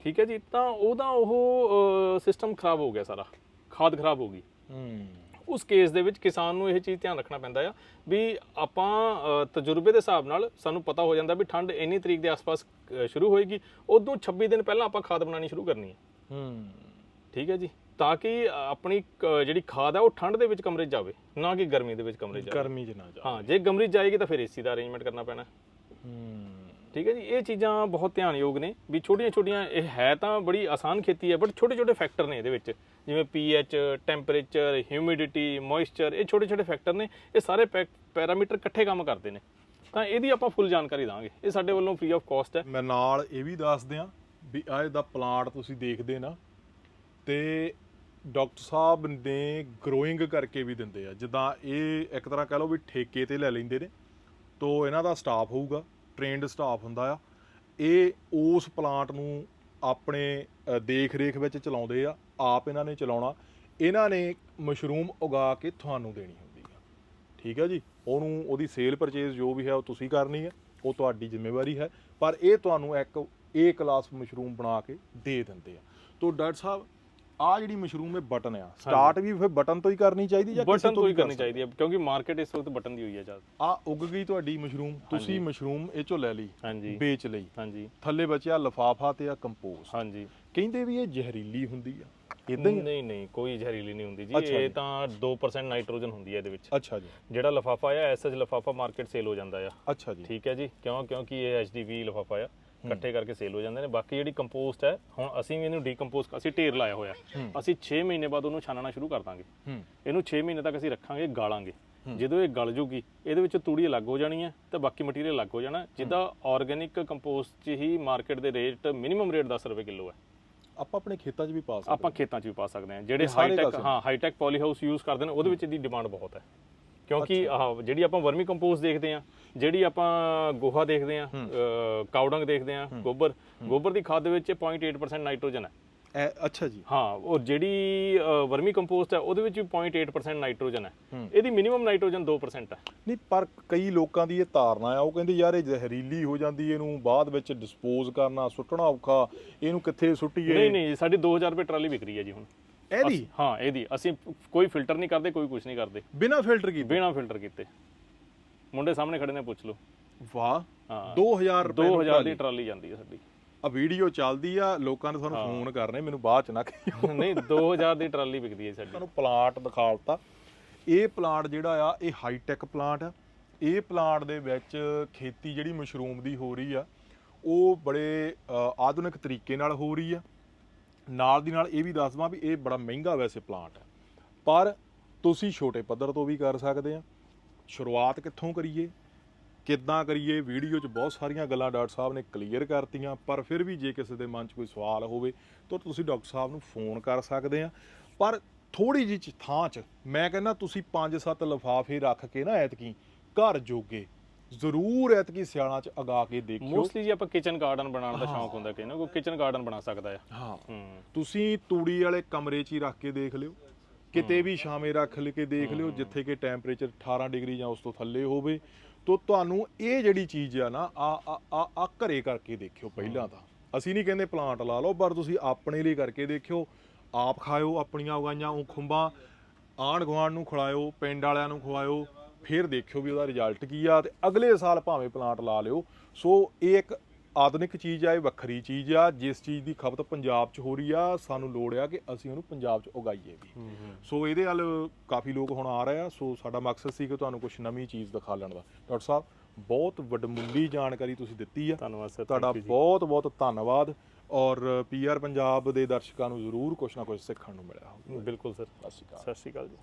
ਠੀਕ ਹੈ ਜੀ ਤਾਂ ਉਹਦਾ ਉਹ ਸਿਸਟਮ ਖਰਾਬ ਹੋ ਗਿਆ ਸਾਰਾ। ਖਾਦ ਖਰਾਬ ਹੋ ਗਈ। ਉਸ ਕੇਸ ਦੇ ਵਿੱਚ ਕਿਸਾਨ ਨੂੰ ਇਹ ਚੀਜ਼ ਧਿਆਨ ਰੱਖਣਾ ਪੈਂਦਾ ਆ ਵੀ ਆਪਾਂ ਤਜਰਬੇ ਦੇ ਹਿਸਾਬ ਨਾਲ ਸਾਨੂੰ ਪਤਾ ਹੋ ਜਾਂਦਾ ਵੀ ਠੰਡ ਇੰਨੀ ਤਰੀਕ ਦੇ ਆਸ-ਪਾਸ ਸ਼ੁਰੂ ਹੋਏਗੀ। ਉਦੋਂ 26 ਦਿਨ ਪਹਿਲਾਂ ਆਪਾਂ ਖਾਦ ਬਣਾਉਣੀ ਸ਼ੁਰੂ ਕਰਨੀ ਹੈ। ਹੂੰ ਠੀਕ ਹੈ ਜੀ। ਤਾਂ ਕਿ ਆਪਣੀ ਕ- ਜਿਹੜੀ ਖਾਦ ਆ ਉਹ ਠੰਡ ਦੇ ਵਿੱਚ ਕਮਰੇ 'ਚ ਜਾਵੇ ਨਾ ਕਿ ਗਰਮੀ ਦੇ ਵਿੱਚ ਕਮਰੇ 'ਚ ਜਾਵੇ। ਗਰਮੀ ਚ ਨਾ ਜਾ ਹਾਂ ਜੇ ਗਰਮੀ 'ਚ ਜਾਏਗੀ ਤਾਂ ਫਿਰ ਏਸੀ ਦਾ ਅਰੇਂਜਮੈਂਟ ਕਰਨਾ ਪੈਣਾ। ਹੂੰ। ਠੀਕ ਹੈ ਜੀ ਇਹ ਚੀਜ਼ਾਂ ਬਹੁਤ ਧਿਆਨਯੋਗ ਨੇ ਵੀ ਛੋਟੀਆਂ ਛੋਟੀਆਂ ਇਹ ਹੈ ਤਾਂ ਬੜੀ ਆਸਾਨ ਖੇਤੀ ਹੈ ਬਟ ਛੋਟੇ ਛੋਟੇ ਫੈਕਟਰ ਨੇ ਇਹਦੇ ਵਿੱਚ। ਜਿਵੇਂ ਪੀਐਚ ਟੈਂਪਰੇਚਰ ਹਿਊਮਿਡਿਟੀ ਮੋਇਸਚਰ ਇਹ ਛੋਟੇ ਛੋਟੇ ਫੈਕਟਰ ਨੇ ਇਹ ਸਾਰੇ ਪੈਰਾਮੀਟਰ ਇਕੱਠੇ ਕੰਮ ਕਰਦੇ ਨੇ। ਤਾਂ ਇਹਦੀ ਆਪਾਂ ਫੁੱਲ ਜਾਣਕਾਰੀ ਦਾਂਗੇ। ਇਹ ਸਾਡੇ ਵੱਲੋਂ ਫ੍ਰੀ ਆਫ ਕਾਸਟ ਹੈ। ਮੈਂ ਨਾਲ ਇਹ ਵੀ ਦੱਸ ਦਿਆਂ ਵੀ ਆਹ ਇਹਦਾ ਪਲਾਂਟ ਤੁਸੀਂ ਦੇਖਦੇ ਨਾ, ਤੇ ਡਾਕਟਰ ਸਾਹਿਬ ਨੇ ਗਰੋਇੰਗ ਕਰਕੇ ਵੀ ਦਿੰਦੇ ਆ। ਜਿੱਦਾਂ ਇਹ ਇੱਕ ਤਰ੍ਹਾਂ ਕਹ ਲਓ ਵੀ ਠੇਕੇ ਤੇ ਲੈ ਲੈਂਦੇ ਨੇ, ਤੋਂ ਇਹਨਾਂ ਦਾ ਸਟਾਫ ਹੋਊਗਾ ਟ੍ਰੇਨਡ ਸਟਾਫ ਹੁੰਦਾ ਆ। ਇਹ ਉਸ ਪਲਾਂਟ ਨੂੰ ਆਪਣੇ ਦੇਖ-ਰੇਖ ਵਿੱਚ ਚਲਾਉਂਦੇ ਆ, ਆਪ ਇਹਨਾਂ ਨੇ ਚਲਾਉਣਾ। ਇਹਨਾਂ ਨੇ ਮਸ਼ਰੂਮ ਉਗਾ ਕੇ ਤੁਹਾਨੂੰ ਦੇਣੀ ਹੁੰਦੀ ਆ। ਠੀਕ ਹੈ ਜੀ? ਉਹਨੂੰ, ਉਹਦੀ ਸੇਲ ਪਰਚੇਜ਼ ਜੋ ਵੀ ਹੈ, ਉਹ ਤੁਸੀਂ ਕਰਨੀ ਹੈ ਉਹ ਤੁਹਾਡੀ ਜ਼ਿੰਮੇਵਾਰੀ ਹੈ। ਪਰ ਇਹ ਤੁਹਾਨੂੰ ਇੱਕ ਏ ਕਲਾਸ ਮਸ਼ਰੂਮ ਬਣਾ ਕੇ ਦੇ ਦਿੰਦੇ ਆ। ਤੋਂ ਡਾਕਟਰ ਸਾਹਿਬ ਆ ਜਿਹੜੀ ਮਸ਼ਰੂਮ ਇਹ ਬਟਨ ਆ ਸਟਾਰਟ ਵੀ ਫਿਰ ਬਟਨ ਤੋਂ ਹੀ ਕਰਨੀ ਚਾਹੀਦੀ ਜਾਂ ਕਿਸੇ ਬਟਨ ਤੋਂ ਹੀ ਕਰਨੀ ਚਾਹੀਦੀ ਹੈ ਕਿਉਂਕਿ ਮਾਰਕੀਟ ਇਸ ਵਕਤ ਬਟਨ ਦੀ ਹੋਈ ਹੈ ਜ਼ਿਆਦਾ। ਆ ਉੱਗ ਗਈ ਤੁਹਾਡੀ ਮਸ਼ਰੂਮ ਤੁਸੀਂ ਮਸ਼ਰੂਮ ਇਹ ਚੋਂ ਲੈ ਲਈ ਵੇਚ ਲਈ। ਹਾਂਜੀ। ਥੱਲੇ ਬਚਿਆ ਲਫਾਫਾ ਤੇ ਆ ਕੰਪੋਸਟ ਹਾਂਜੀ। ਕਹਿੰਦੇ ਵੀ ਇਹ ਜ਼ਹਿਰੀਲੀ ਹੁੰਦੀ ਆ। ਇਦਾਂ ਹੀ? ਨਹੀਂ ਨਹੀਂ ਕੋਈ ਜ਼ਹਿਰੀਲੀ ਨਹੀਂ ਹੁੰਦੀ ਜੀ। ਇਹ। ਤਾਂ 2% ਨਾਈਟ੍ਰੋਜਨ ਹੁੰਦੀ ਹੈ ਇਹਦੇ ਵਿੱਚ। ਅੱਛਾ ਜੀ। ਜਿਹੜਾ ਲਫਾਫਾ ਆ ਐਸਐਚ ਲਫਾਫਾ ਮਾਰਕੀਟ ਸੇਲ ਹੋ ਜਾਂਦਾ ਆ। ਅੱਛਾ ਜੀ। ਠੀਕ ਹੈ ਜੀ। ਕਿਉਂ? ਕਿਉਂਕਿ ਇਹ ਐਚਡੀਵੀ ਲਫਾਫਾ ਆ। ਇਕੱਠੇ ਕਰਕੇ ਸੇਲ ਹੋ ਜਾਂਦੇ ਨੇ। ਬਾਕੀ ਜਿਹੜੀ ਕੰਪੋਸਟ ਹੈ ਹੁਣ ਅਸੀਂ ਵੀ ਇਹਨੂੰ ਡੀਕੰਪੋਜ਼ ਅਸੀਂ ਢੇਰ ਲਾਇਆ ਹੋਇਆ। ਅਸੀਂ 6 ਮਹੀਨੇ ਬਾਅਦ ਉਹਨੂੰ ਛਾਨਣਾ ਸ਼ੁਰੂ ਕਰ ਦਾਂਗੇ। ਇਹਨੂੰ 6 ਮਹੀਨੇ ਤੱਕ ਅਸੀਂ ਰੱਖਾਂਗੇ ਗਾਲਾਂਗੇ। ਜਦੋਂ ਇਹ ਗਲ ਜੂਗੀ ਇਹਦੇ ਵਿੱਚ ਤੂੜੀ ਅਲੱਗ ਹੋ ਜਾਣੀ ਹੈ ਤੇ ਬਾਕੀ ਮਟੀਰੀਅਲ ਅਲੱਗ ਹੋ ਜਾਣਾ। ਜਿੱਦਾਂ ਆਰਗੇਨਿਕ ਕੰਪੋਸਟ 'ਚ ਹੀ ਮਾਰਕੀਟ ਦੇ ਰੇਟ ਮਿਨੀਮਮ ਰੇਟ 10 ਰੁਪਏ ਕਿਲੋ ਹੈ। ਆਪਾਂ ਆਪਣੇ ਖੇਤਾਂ 'ਚ ਵੀ ਪਾ ਸਕਦੇ ਆਪਾਂ ਖੇਤਾਂ 'ਚ ਵੀ ਪਾ ਸਕਦੇ ਹਾਂ। ਜਿਹੜੇ ਹਾਈਟੈਕ ਕਾਸੇ ਹਾਂ ਹਾਈਟੈਕ ਪੋਲੀ ਹਾਊਸ ਯੂਜ਼ ਕਰਦੇ ਨੇ ਉਹਦੇ ਵਿੱਚ ਇਹਦੀ ਡਿਮਾਂਡ ਬਹੁਤ ਹੈ। ਕਿਉਂਕਿ ਜਿਹੜੀ ਆਪਾਂ ਵਰਮੀ ਕੰਪੋਸਟ ਦੇਖਦੇ ਆ ਜਿਹੜੀ ਆਪਾਂ ਗੋਹਾ ਦੇਖਦੇ ਆ ਕਾਉਡੰਗ ਦੇਖਦੇ ਆ ਗੋਬਰ ਗੋਬਰ ਦੀ ਖਾਦ ਦੇ ਵਿੱਚ 0.8% ਨਾਈਟ੍ਰੋਜਨ ਹੈ। ਅੱਛਾ ਜੀ। ਹਾਂ ਉਹ ਜਿਹੜੀ ਵਰਮੀ ਕੰਪੋਸਟ ਹੈ ਉਹਦੇ ਵਿੱਚ ਵੀ 0.8% ਨਾਈਟ੍ਰੋਜਨ ਹੈ। ਇਹਦੀ ਮਿਨੀਮਮ ਨਾਈਟ੍ਰੋਜਨ 2% ਹੈ। ਨਹੀਂ ਪਰ ਕਈ ਲੋਕਾਂ ਦੀ ਇਹ ਧਾਰਨਾ ਆ ਉਹ ਕਹਿੰਦੇ ਯਾਰ ਇਹ ਜ਼ਹਿਰੀਲੀ ਹੋ ਜਾਂਦੀ ਇਹਨੂੰ ਬਾਅਦ ਵਿੱਚ ਡਿਸਪੋਜ਼ ਕਰਨਾ ਸੁੱਟਣਾ ਔਖਾ ਇਹਨੂੰ ਕਿੱਥੇ ਸੁੱਟੀਏ? ਨਹੀਂ ਨਹੀਂ ਸਾਡੀ 2000 ਰੁਪਏ ਟਰਾਲੀ ਵਿਕ ਰਹੀ ਹੈ ਜੀ ਹੁਣ। ਇਹਦੀ? ਹਾਂ ਇਹਦੀ। ਅਸੀਂ ਕੋਈ ਫਿਲਟਰ ਨਹੀਂ ਕਰਦੇ ਕੋਈ ਕੁਝ ਨਹੀਂ ਕਰਦੇ। ਬਿਨਾ ਫਿਲਟਰ ਕੀਤੀ? ਬਿਨਾ ਫਿਲਟਰ ਕੀਤੇ। ਮੁੰਡੇ ਸਾਹਮਣੇ ਖੜੇ ਨੇ ਪੁੱਛ ਲਓ। ਵਾਹ। ਹਾਂ। 2000 ਰੁਪਏ 2000 ਦੀ ਟਰਾਲੀ ਜਾਂਦੀ ਹੈ ਸਾਡੀ। ਆ ਵੀਡੀਓ ਚੱਲਦੀ ਆ ਲੋਕਾਂ ਨੇ ਤੁਹਾਨੂੰ ਫੋਨ ਕਰਨੇ ਮੈਨੂੰ ਬਾਅਦ ਚ ਨਾ ਕਹੀਓ। ਨਹੀਂ 2000 ਦੀ ਟਰਾਲੀ ਵਿਕਦੀ ਹੈ ਸਾਡੀ। ਤੁਹਾਨੂੰ ਪਲਾਂਟ ਦਿਖਾਲਤਾ ਇਹ ਪਲਾਂਟ ਜਿਹੜਾ ਆ ਇਹ ਹਾਈਟੈਕ ਪਲਾਂਟ ਆ। ਇਹ ਪਲਾਂਟ ਦੇ ਵਿੱਚ ਖੇਤੀ ਜਿਹੜੀ ਮਸ਼ਰੂਮ ਦੀ ਹੋ ਰਹੀ ਆ ਉਹ ਬੜੇ ਆਧੁਨਿਕ ਤਰੀਕੇ ਨਾਲ ਹੋ ਰਹੀ ਆ। ਨਾਲ ਦੀ ਨਾਲ ਇਹ ਵੀ ਦੱਸ ਦਵਾਂ ਵੀ ਇਹ ਬੜਾ ਮਹਿੰਗਾ ਵੈਸੇ ਪਲਾਂਟ ਹੈ। ਪਰ ਤੁਸੀਂ ਛੋਟੇ ਪੱਧਰ ਤੋਂ ਵੀ ਕਰ ਸਕਦੇ ਆ। ਸ਼ੁਰੂਆਤ ਕਿੱਥੋਂ ਕਰੀਏ? ਕਿੱਦਾਂ ਕਰੀਏ? ਵੀਡੀਓ 'ਚ ਬਹੁਤ ਸਾਰੀਆਂ ਗੱਲਾਂ ਡਾਕਟਰ ਸਾਹਿਬ ਨੇ ਕਲੀਅਰ ਕਰਤੀਆਂ, ਪਰ ਫਿਰ ਵੀ ਜੇ ਕਿਸੇ ਦੇ ਮਨ 'ਚ ਕੋਈ ਸਵਾਲ ਹੋਵੇ, ਤਾਂ ਤੁਸੀਂ ਡਾਕਟਰ ਸਾਹਿਬ ਨੂੰ ਫੋਨ ਕਰ ਸਕਦੇ ਆ। ਪਰ ਥੋੜੀ ਜਿਹੀ ਥਾਂ 'ਚ ਮੈਂ ਕਹਿੰਦਾ ਤੁਸੀਂ 5-7 ਲਿਫਾਫੇ ਰੱਖ ਕੇ ਨਾ ਐਤਕੀ ਘਰ ਜੋਗੇ ਜ਼ਰੂਰ ਐਤਕੀ ਸਿਆਣਾ 'ਚ ਅਗਾ ਕੇ ਦੇਖਿਓ। ਮੋਸਟਲੀ ਜੀ ਆਪਾਂ ਕਿਚਨ ਗਾਰਡਨ ਬਣਾਉਣ ਦਾ ਸ਼ੌਂਕ ਹੁੰਦਾ ਕਿ ਨਾ ਕੋਈ ਕਿਚਨ ਗਾਰਡਨ ਬਣਾ ਸਕਦਾ ਹੈ। ਹਾਂ। ਤੁਸੀਂ ਤੂੜੀ ਵਾਲੇ ਕਮਰੇ 'ਚ ਹੀ ਰੱਖ ਕੇ ਦੇਖ ਲਿਓ। ਕਿਤੇ ਵੀ ਛਾਵੇਂ ਰੱਖ ਲ ਕੇ ਦੇਖ ਲਿਓ ਜਿੱਥੇ ਕਿ ਟੈਂਪਰੇਚਰ 18 ਡਿਗਰੀ ਜਾਂ ਉਸ ਤੋਂ ਥੱਲੇ ਹੋਵੇ। ਤਾਂ ਤੁਹਾਨੂੰ ਇਹ ਜਿਹੜੀ ਚੀਜ਼ ਆ ਨਾ ਆ ਆ ਆ ਘਰੇ ਕਰਕੇ ਦੇਖਿਓ ਪਹਿਲਾਂ ਤਾਂ। ਅਸੀਂ ਨਹੀਂ ਕਹਿੰਦੇ ਪਲਾਂਟ ਲਾ ਲਓ ਪਰ ਤੁਸੀਂ ਆਪਣੇ ਲਈ ਕਰਕੇ ਦੇਖਿਓ। ਆਪ ਖਾਇਓ ਆਪਣੀਆਂ ਉਗਾਈਆਂ ਉਹ ਖੁੰਬਾਂ ਆਂਢ ਗੁਆਂਢ ਨੂੰ ਖਿਲਾਇਓ ਪਿੰਡ ਵਾਲਿਆਂ ਨੂੰ ਖਵਾਇਓ। ਫਿਰ ਦੇਖਿਓ ਵੀ ਉਹਦਾ ਰਿਜ਼ਲਟ ਕੀ ਆ ਤੇ ਅਗਲੇ ਸਾਲ ਭਾਵੇਂ ਪਲਾਂਟ ਲਾ ਲਿਓ। ਸੋ ਇਹ ਇੱਕ ਆਧੁਨਿਕ ਚੀਜ਼ ਆ ਇਹ ਵੱਖਰੀ ਚੀਜ਼ ਆ ਜਿਸ ਚੀਜ਼ ਦੀ ਖਪਤ ਪੰਜਾਬ 'ਚ ਹੋ ਰਹੀ ਆ ਸਾਨੂੰ ਲੋੜ ਆ ਕਿ ਅਸੀਂ ਉਹਨੂੰ ਪੰਜਾਬ 'ਚ ਉਗਾਈਏ ਵੀ। ਸੋ ਇਹਦੇ ਵੱਲ ਕਾਫੀ ਲੋਕ ਹੁਣ ਆ ਰਹੇ ਆ ਸੋ ਸਾਡਾ ਮਕਸਦ ਸੀ ਕਿ ਤੁਹਾਨੂੰ ਕੁਝ ਨਵੀਂ ਚੀਜ਼ ਦਿਖਾਲਣ ਦਾ। ਡਾਕਟਰ ਸਾਹਿਬ ਬਹੁਤ ਵੱਡਮੁੱਲੀ ਜਾਣਕਾਰੀ ਤੁਸੀਂ ਦਿੱਤੀ ਆ। ਧੰਨਵਾਦ ਸਰ ਤੁਹਾਡਾ ਬਹੁਤ ਬਹੁਤ ਧੰਨਵਾਦ ਔਰ ਪੀਆਰ ਪੰਜਾਬ ਦੇ ਦਰਸ਼ਕਾਂ ਨੂੰ ਜ਼ਰੂਰ ਕੁਝ ਨਾ ਕੁਝ ਸਿੱਖਣ ਨੂੰ ਮਿਲਿਆ ਹੋਊ ਬਿਲਕੁਲ ਸਰ। ਸਤਿ ਸ਼੍ਰੀ ਅਕਾਲ। ਸਤਿ ਸ਼੍ਰੀ ਅਕਾਲ ਜੀ।